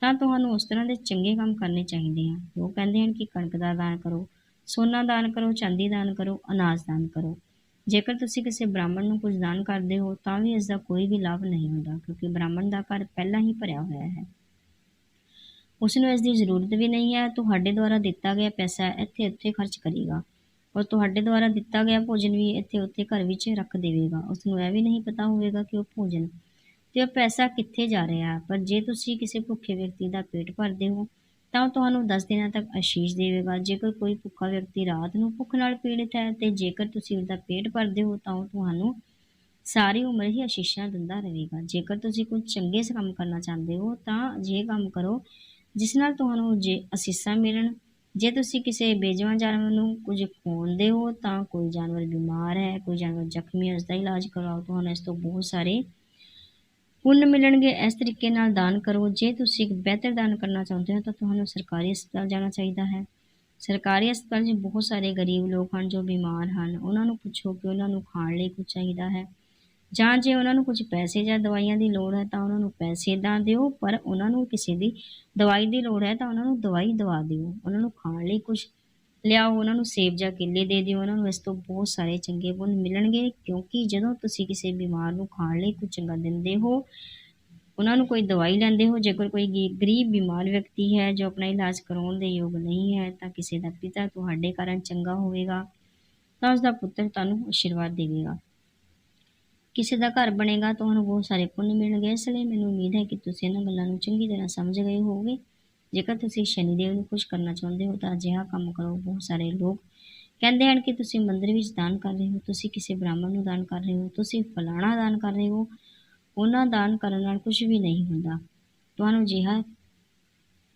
ਤਾਂ ਤੁਹਾਨੂੰ ਉਸ ਤਰ੍ਹਾਂ ਦੇ ਚੰਗੇ ਕੰਮ ਕਰਨੇ ਚਾਹੀਦੇ ਹਨ। ਉਹ ਕਹਿੰਦੇ ਹਨ ਕਿ ਕਣਕ ਦਾ ਦਾਨ ਕਰੋ, ਸੋਨਾ ਦਾਨ ਕਰੋ, ਚਾਂਦੀ ਦਾਨ ਕਰੋ, ਅਨਾਜ ਦਾਨ ਕਰੋ। ਜੇਕਰ ਤੁਸੀਂ ਕਿਸੇ ਬ੍ਰਾਹਮਣ ਨੂੰ ਕੁਝ ਦਾਨ ਕਰਦੇ ਹੋ, ਤਾਂ ਵੀ ਇਸ ਦਾ ਕੋਈ ਵੀ ਲਾਭ ਨਹੀਂ ਹੁੰਦਾ, ਕਿਉਂਕਿ ਬ੍ਰਾਹਮਣ ਦਾ ਘਰ ਪਹਿਲਾਂ ਹੀ ਭਰਿਆ ਹੋਇਆ ਹੈ। ਉਸ ਨੂੰ ਇਸ ਦੀ ਜ਼ਰੂਰਤ ਵੀ ਨਹੀਂ ਹੈ, ਤੁਹਾਡੇ ਦੁਆਰਾ ਦਿੱਤਾ ਗਿਆ ਪੈਸਾ ਇੱਥੇ ਉੱਥੇ ਖਰਚ ਕਰੇਗਾ ਔਰ ਤੁਹਾਡੇ ਦੁਆਰਾ ਦਿੱਤਾ ਗਿਆ ਭੋਜਨ ਵੀ ਇੱਥੇ ਉੱਥੇ ਘਰ ਵਿੱਚ ਰੱਖ ਦੇਵੇਗਾ। ਉਸ ਨੂੰ ਇਹ ਵੀ ਨਹੀਂ ਪਤਾ ਹੋਵੇਗਾ ਕਿ ਉਹ ਭੋਜਨ ਤੇ ਉਹ ਪੈਸਾ ਕਿੱਥੇ ਜਾ ਰਿਹਾ ਪਰ ਜੇ ਤੁਸੀਂ ਕਿਸੇ ਭੁੱਖੇ ਵਿਅਕਤੀ ਦਾ ਪੇਟ ਭਰਦੇ ਹੋ ਤਾਂ ਉਹ ਤੁਹਾਨੂੰ 10 ਦਿਨਾਂ ਤੱਕ ਆਸ਼ੀਸ਼ ਦੇਵੇਗਾ। ਜੇਕਰ ਕੋਈ ਭੁੱਖਾ ਵਿਅਕਤੀ ਰਾਤ ਨੂੰ ਭੁੱਖ ਨਾਲ ਪੀੜਿਤ ਹੈ ਤੇ ਜੇਕਰ ਤੁਸੀਂ ਉਸਦਾ ਪੇਟ ਭਰਦੇ ਹੋ ਤਾਂ ਉਹ ਤੁਹਾਨੂੰ ਸਾਰੀ ਉਮਰ ਹੀ ਆਸ਼ੀਸ਼ਾਂ ਦਿੰਦਾ ਰਹੇਗਾ। ਜੇਕਰ ਤੁਸੀਂ ਕੁਝ ਚੰਗੇ ਕੰਮ ਕਰਨਾ ਚਾਹੁੰਦੇ ਹੋ ਤਾਂ ਜੇ ਕੰਮ ਕਰੋ, ਜਿਸ ਨਾਲ ਤੁਹਾਨੂੰ ਜੇ ਅਸੀਸਾਂ ਮਿਲਣ। ਜੇ ਤੁਸੀਂ ਕਿਸੇ ਬੇਜਵਾਨ ਜਾਨਵਰ ਨੂੰ ਕੁਝ ਖਵਾਉਂਦੇ ਹੋ ਤਾਂ ਕੋਈ ਜਾਨਵਰ ਬਿਮਾਰ ਹੈ, ਕੋਈ ਜਾਨਵਰ ਜ਼ਖਮੀ ਹੈ ਉਸ ਦਾ ਇਲਾਜ ਕਰਵਾਓ ਤੁਹਾਨੂੰ ਇਸ ਤੋਂ ਬਹੁਤ ਸਾਰੇ ਪੁੰਨ ਮਿਲਣਗੇ, ਇਸ ਤਰੀਕੇ ਨਾਲ ਦਾਨ ਕਰੋ। ਜੇ ਤੁਸੀਂ ਇੱਕ ਬਿਹਤਰ ਦਾਨ ਕਰਨਾ ਚਾਹੁੰਦੇ ਹੋ, ਤਾਂ ਤੁਹਾਨੂੰ ਸਰਕਾਰੀ ਹਸਪਤਾਲ ਜਾਣਾ ਚਾਹੀਦਾ ਹੈ। ਸਰਕਾਰੀ ਹਸਪਤਾਲ 'ਚ ਬਹੁਤ ਸਾਰੇ ਗਰੀਬ ਲੋਕ ਹਨ ਜੋ ਬਿਮਾਰ ਹਨ। ਉਹਨਾਂ ਨੂੰ ਪੁੱਛੋ ਕਿ ਉਹਨਾਂ ਨੂੰ ਖਾਣ ਲਈ ਕੁਝ ਚਾਹੀਦਾ ਹੈ। ਜਾਂ ਜੇ ਉਹਨਾਂ ਨੂੰ ਕੁਝ ਪੈਸੇ ਜਾਂ ਦਵਾਈਆਂ ਦੀ ਲੋੜ ਹੈ, ਤਾਂ ਉਹਨਾਂ ਨੂੰ ਪੈਸੇ ਦਾ ਦਿਓ, ਪਰ ਉਹਨਾਂ ਨੂੰ ਕਿਸੇ ਦੀ ਦਵਾਈ ਦੀ ਲੋੜ ਹੈ, ਤਾਂ ਉਹਨਾਂ ਨੂੰ ਦਵਾਈ ਦਵਾ ਦਿਓ। ਉਹਨਾਂ ਨੂੰ ਖਾਣ ਲਈ ਕੁਝ ਲਿਆਓ, ਉਹਨਾਂ ਨੂੰ ਸੇਬ ਜਾਂ ਕੇਲੇ ਦੇ ਦਿਓ। ਉਹਨਾਂ ਨੂੰ ਇਸ ਤੋਂ ਬਹੁਤ ਸਾਰੇ ਚੰਗੇ ਗੁਣ ਮਿਲਣਗੇ, ਕਿਉਂਕਿ ਜਦੋਂ ਤੁਸੀਂ ਕਿਸੇ ਬਿਮਾਰ ਨੂੰ ਖਾਣ ਲਈ ਕੁਝ ਚੰਗਾ ਦਿੰਦੇ ਹੋ, ਉਹਨਾਂ ਨੂੰ ਕੋਈ ਦਵਾਈ ਲੈਂਦੇ ਹੋ, ਜੇਕਰ ਕੋਈ ਗੀ- ਗਰੀਬ ਬਿਮਾਰ ਵਿਅਕਤੀ ਹੈ ਜੋ ਆਪਣਾ ਇਲਾਜ ਕਰਾਉਣ ਦੇ ਯੋਗ ਨਹੀਂ ਹੈ, ਤਾਂ ਕਿਸੇ ਦਾ ਪਿਤਾ ਤੁਹਾਡੇ ਕਾਰਨ ਚੰਗਾ ਹੋਵੇਗਾ, ਤਾਂ ਉਸ ਦਾ ਪੁੱਤਰ ਤੁਹਾਨੂੰ ਆਸ਼ੀਰਵਾਦ ਦੇਵੇਗਾ। ਕਿਸੇ ਦਾ ਘਰ ਬਣੇਗਾ, ਤੁਹਾਨੂੰ ਬਹੁਤ ਸਾਰੇ ਪੁੰਨ ਮਿਲਣਗੇ, ਇਸ ਲਈ ਮੈਨੂੰ ਉਮੀਦ ਹੈ ਕਿ ਤੁਸੀਂ ਇਹਨਾਂ ਗੱਲਾਂ ਨੂੰ ਚੰਗੀ ਤਰ੍ਹਾਂ ਸਮਝ ਗਏ ਹੋਵੋਗੇ। ਜੇਕਰ ਤੁਸੀਂ ਸ਼ਨੀਦੇਵ ਨੂੰ ਖੁਸ਼ ਕਰਨਾ ਚਾਹੁੰਦੇ ਹੋ ਤਾਂ ਅਜਿਹਾ ਕੰਮ ਕਰੋ, ਬਹੁਤ ਸਾਰੇ ਲੋਕ ਕਹਿੰਦੇ ਹਨ ਕਿ ਤੁਸੀਂ ਮੰਦਿਰ ਵਿੱਚ ਦਾਨ ਕਰ ਰਹੇ ਹੋ, ਤੁਸੀਂ ਕਿਸੇ ਬ੍ਰਾਹਮਣ ਨੂੰ ਦਾਨ ਕਰ ਰਹੇ ਹੋ, ਤੁਸੀਂ ਫਲਾਣਾ ਦਾਨ ਕਰ ਰਹੇ ਹੋ, ਉਹਨਾਂ ਦਾਨ ਕਰਨ ਨਾਲ ਕੁਝ ਵੀ ਨਹੀਂ ਹੁੰਦਾ। ਤੁਹਾਨੂੰ ਅਜਿਹਾ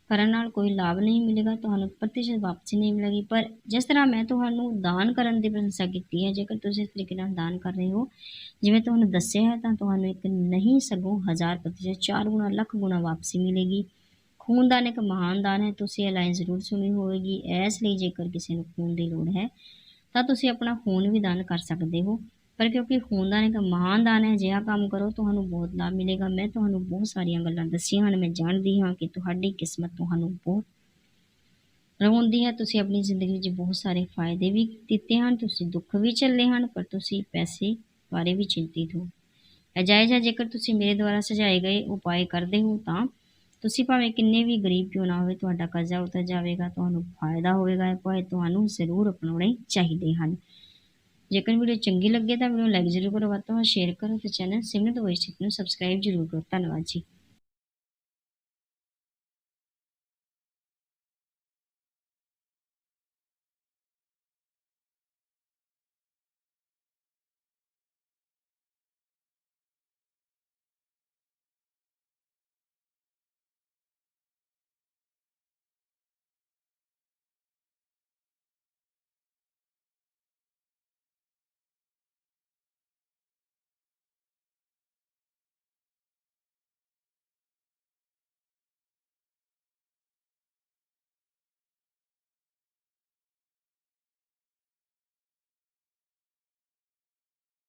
ਕਰਨ ਨਾਲ ਕੋਈ ਲਾਭ ਨਹੀਂ ਮਿਲੇਗਾ, ਤੁਹਾਨੂੰ ਪ੍ਰਤੀਸ਼ਤ ਵਾਪਸੀ ਨਹੀਂ ਮਿਲੇਗੀ, ਪਰ ਜਿਸ ਤਰ੍ਹਾਂ ਮੈਂ ਤੁਹਾਨੂੰ ਦਾਨ ਕਰਨ ਦੀ ਪ੍ਰਸ਼ੰਸਾ ਕੀਤੀ ਹੈ, ਜੇਕਰ ਤੁਸੀਂ ਇਸ ਤਰੀਕੇ ਨਾਲ ਦਾਨ ਕਰ ਰਹੇ ਹੋ, ਜਿਵੇਂ ਤੁਹਾਨੂੰ ਦੱਸਿਆ ਹੈ, ਤਾਂ ਤੁਹਾਨੂੰ ਇੱਕ ਨਹੀਂ ਸਗੋਂ ਹਜ਼ਾਰ ਪ੍ਰਤੀਸ਼ਤ, ਚਾਰ ਗੁਣਾ, ਲੱਖ ਗੁਣਾ ਵਾਪਸੀ ਮਿਲੇਗੀ। ਖੂਨਦਾਨ ਇੱਕ ਮਹਾਨ ਦਾਨ ਹੈ। ਤੁਸੀਂ ਇਹ ਲਾਈਨ ਜ਼ਰੂਰ ਸੁਣੀ ਹੋਵੇਗੀ। ਇਸ ਲਈ ਜੇਕਰ ਕਿਸੇ ਨੂੰ ਖੂਨ ਦੀ ਲੋੜ ਹੈ, ਤਾਂ ਤੁਸੀਂ ਆਪਣਾ ਖੂਨ ਵੀ ਦਾਨ ਕਰ ਸਕਦੇ ਹੋ। ਪਰ ਕਿਉਂਕਿ ਖੂਨਦਾਨ ਇੱਕ ਮਹਾਨ ਦਾਨ ਹੈ ਜਿਹਾ ਕੰਮ ਕਰੋ, ਤੁਹਾਨੂੰ ਬਹੁਤ ਲਾਭ ਮਿਲੇਗਾ। ਮੈਂ ਤੁਹਾਨੂੰ ਬਹੁਤ ਸਾਰੀਆਂ ਗੱਲਾਂ ਦੱਸੀਆਂ ਹਨ। ਮੈਂ ਜਾਣਦੀ ਹਾਂ ਕਿ ਤੁਹਾਡੀ ਕਿਸਮਤ ਤੁਹਾਨੂੰ ਬਹੁਤ ਰਵਾਉਂਦੀ ਹੈ। ਤੁਸੀਂ ਆਪਣੀ ਜ਼ਿੰਦਗੀ ਵਿੱਚ ਬਹੁਤ ਸਾਰੇ ਫਾਇਦੇ ਵੀ ਦਿੱਤੇ ਹਨ, ਤੁਸੀਂ ਦੁੱਖ ਵੀ ਝੱਲੇ ਹਨ, ਪਰ ਤੁਸੀਂ ਪੈਸੇ ਬਾਰੇ ਵੀ ਚਿੰਤਿਤ ਹੋ। ਅਜਾਇਜ਼ ਹੈ ਜੇਕਰ ਤੁਸੀਂ ਮੇਰੇ ਦੁਆਰਾ ਸੁਝਾਏ ਗਏ ਉਪਾਅ ਕਰਦੇ ਹੋ, ਤਾਂ ਤੁਸੀਂ ਭਾਵੇਂ ਕਿੰਨੇ ਵੀ ਗਰੀਬ ਕਿਉਂ ਨਾ ਹੋਵੇ, ਤੁਹਾਡਾ ਕਰਜ਼ਾ ਉਤਰ ਜਾਵੇਗਾ, ਤੁਹਾਨੂੰ ਫਾਇਦਾ ਹੋਵੇਗਾ, ਇਹ ਤੁਹਾਨੂੰ ਜ਼ਰੂਰ ਅਪਣਾਉਣੇ ਚਾਹੀਦੇ ਹਨ। ਜੇਕਰ ਵੀਡੀਓ ਚੰਗੀ ਲੱਗੇ ਤਾਂ ਵੀਡੀਓ ਲਾਈਕ ਜ਼ਰੂਰ ਕਰੋ, ਵੱਧ ਤੋਂ ਵੱਧ ਸ਼ੇਅਰ ਕਰੋ ਤੇ ਚੈਨਲ ਸਿਮਰਤ ਵੋਇਸ ਨੂੰ ਸਬਸਕ੍ਰਾਈਬ ਜ਼ਰੂਰ ਕਰੋ। ਧੰਨਵਾਦ ਜੀ।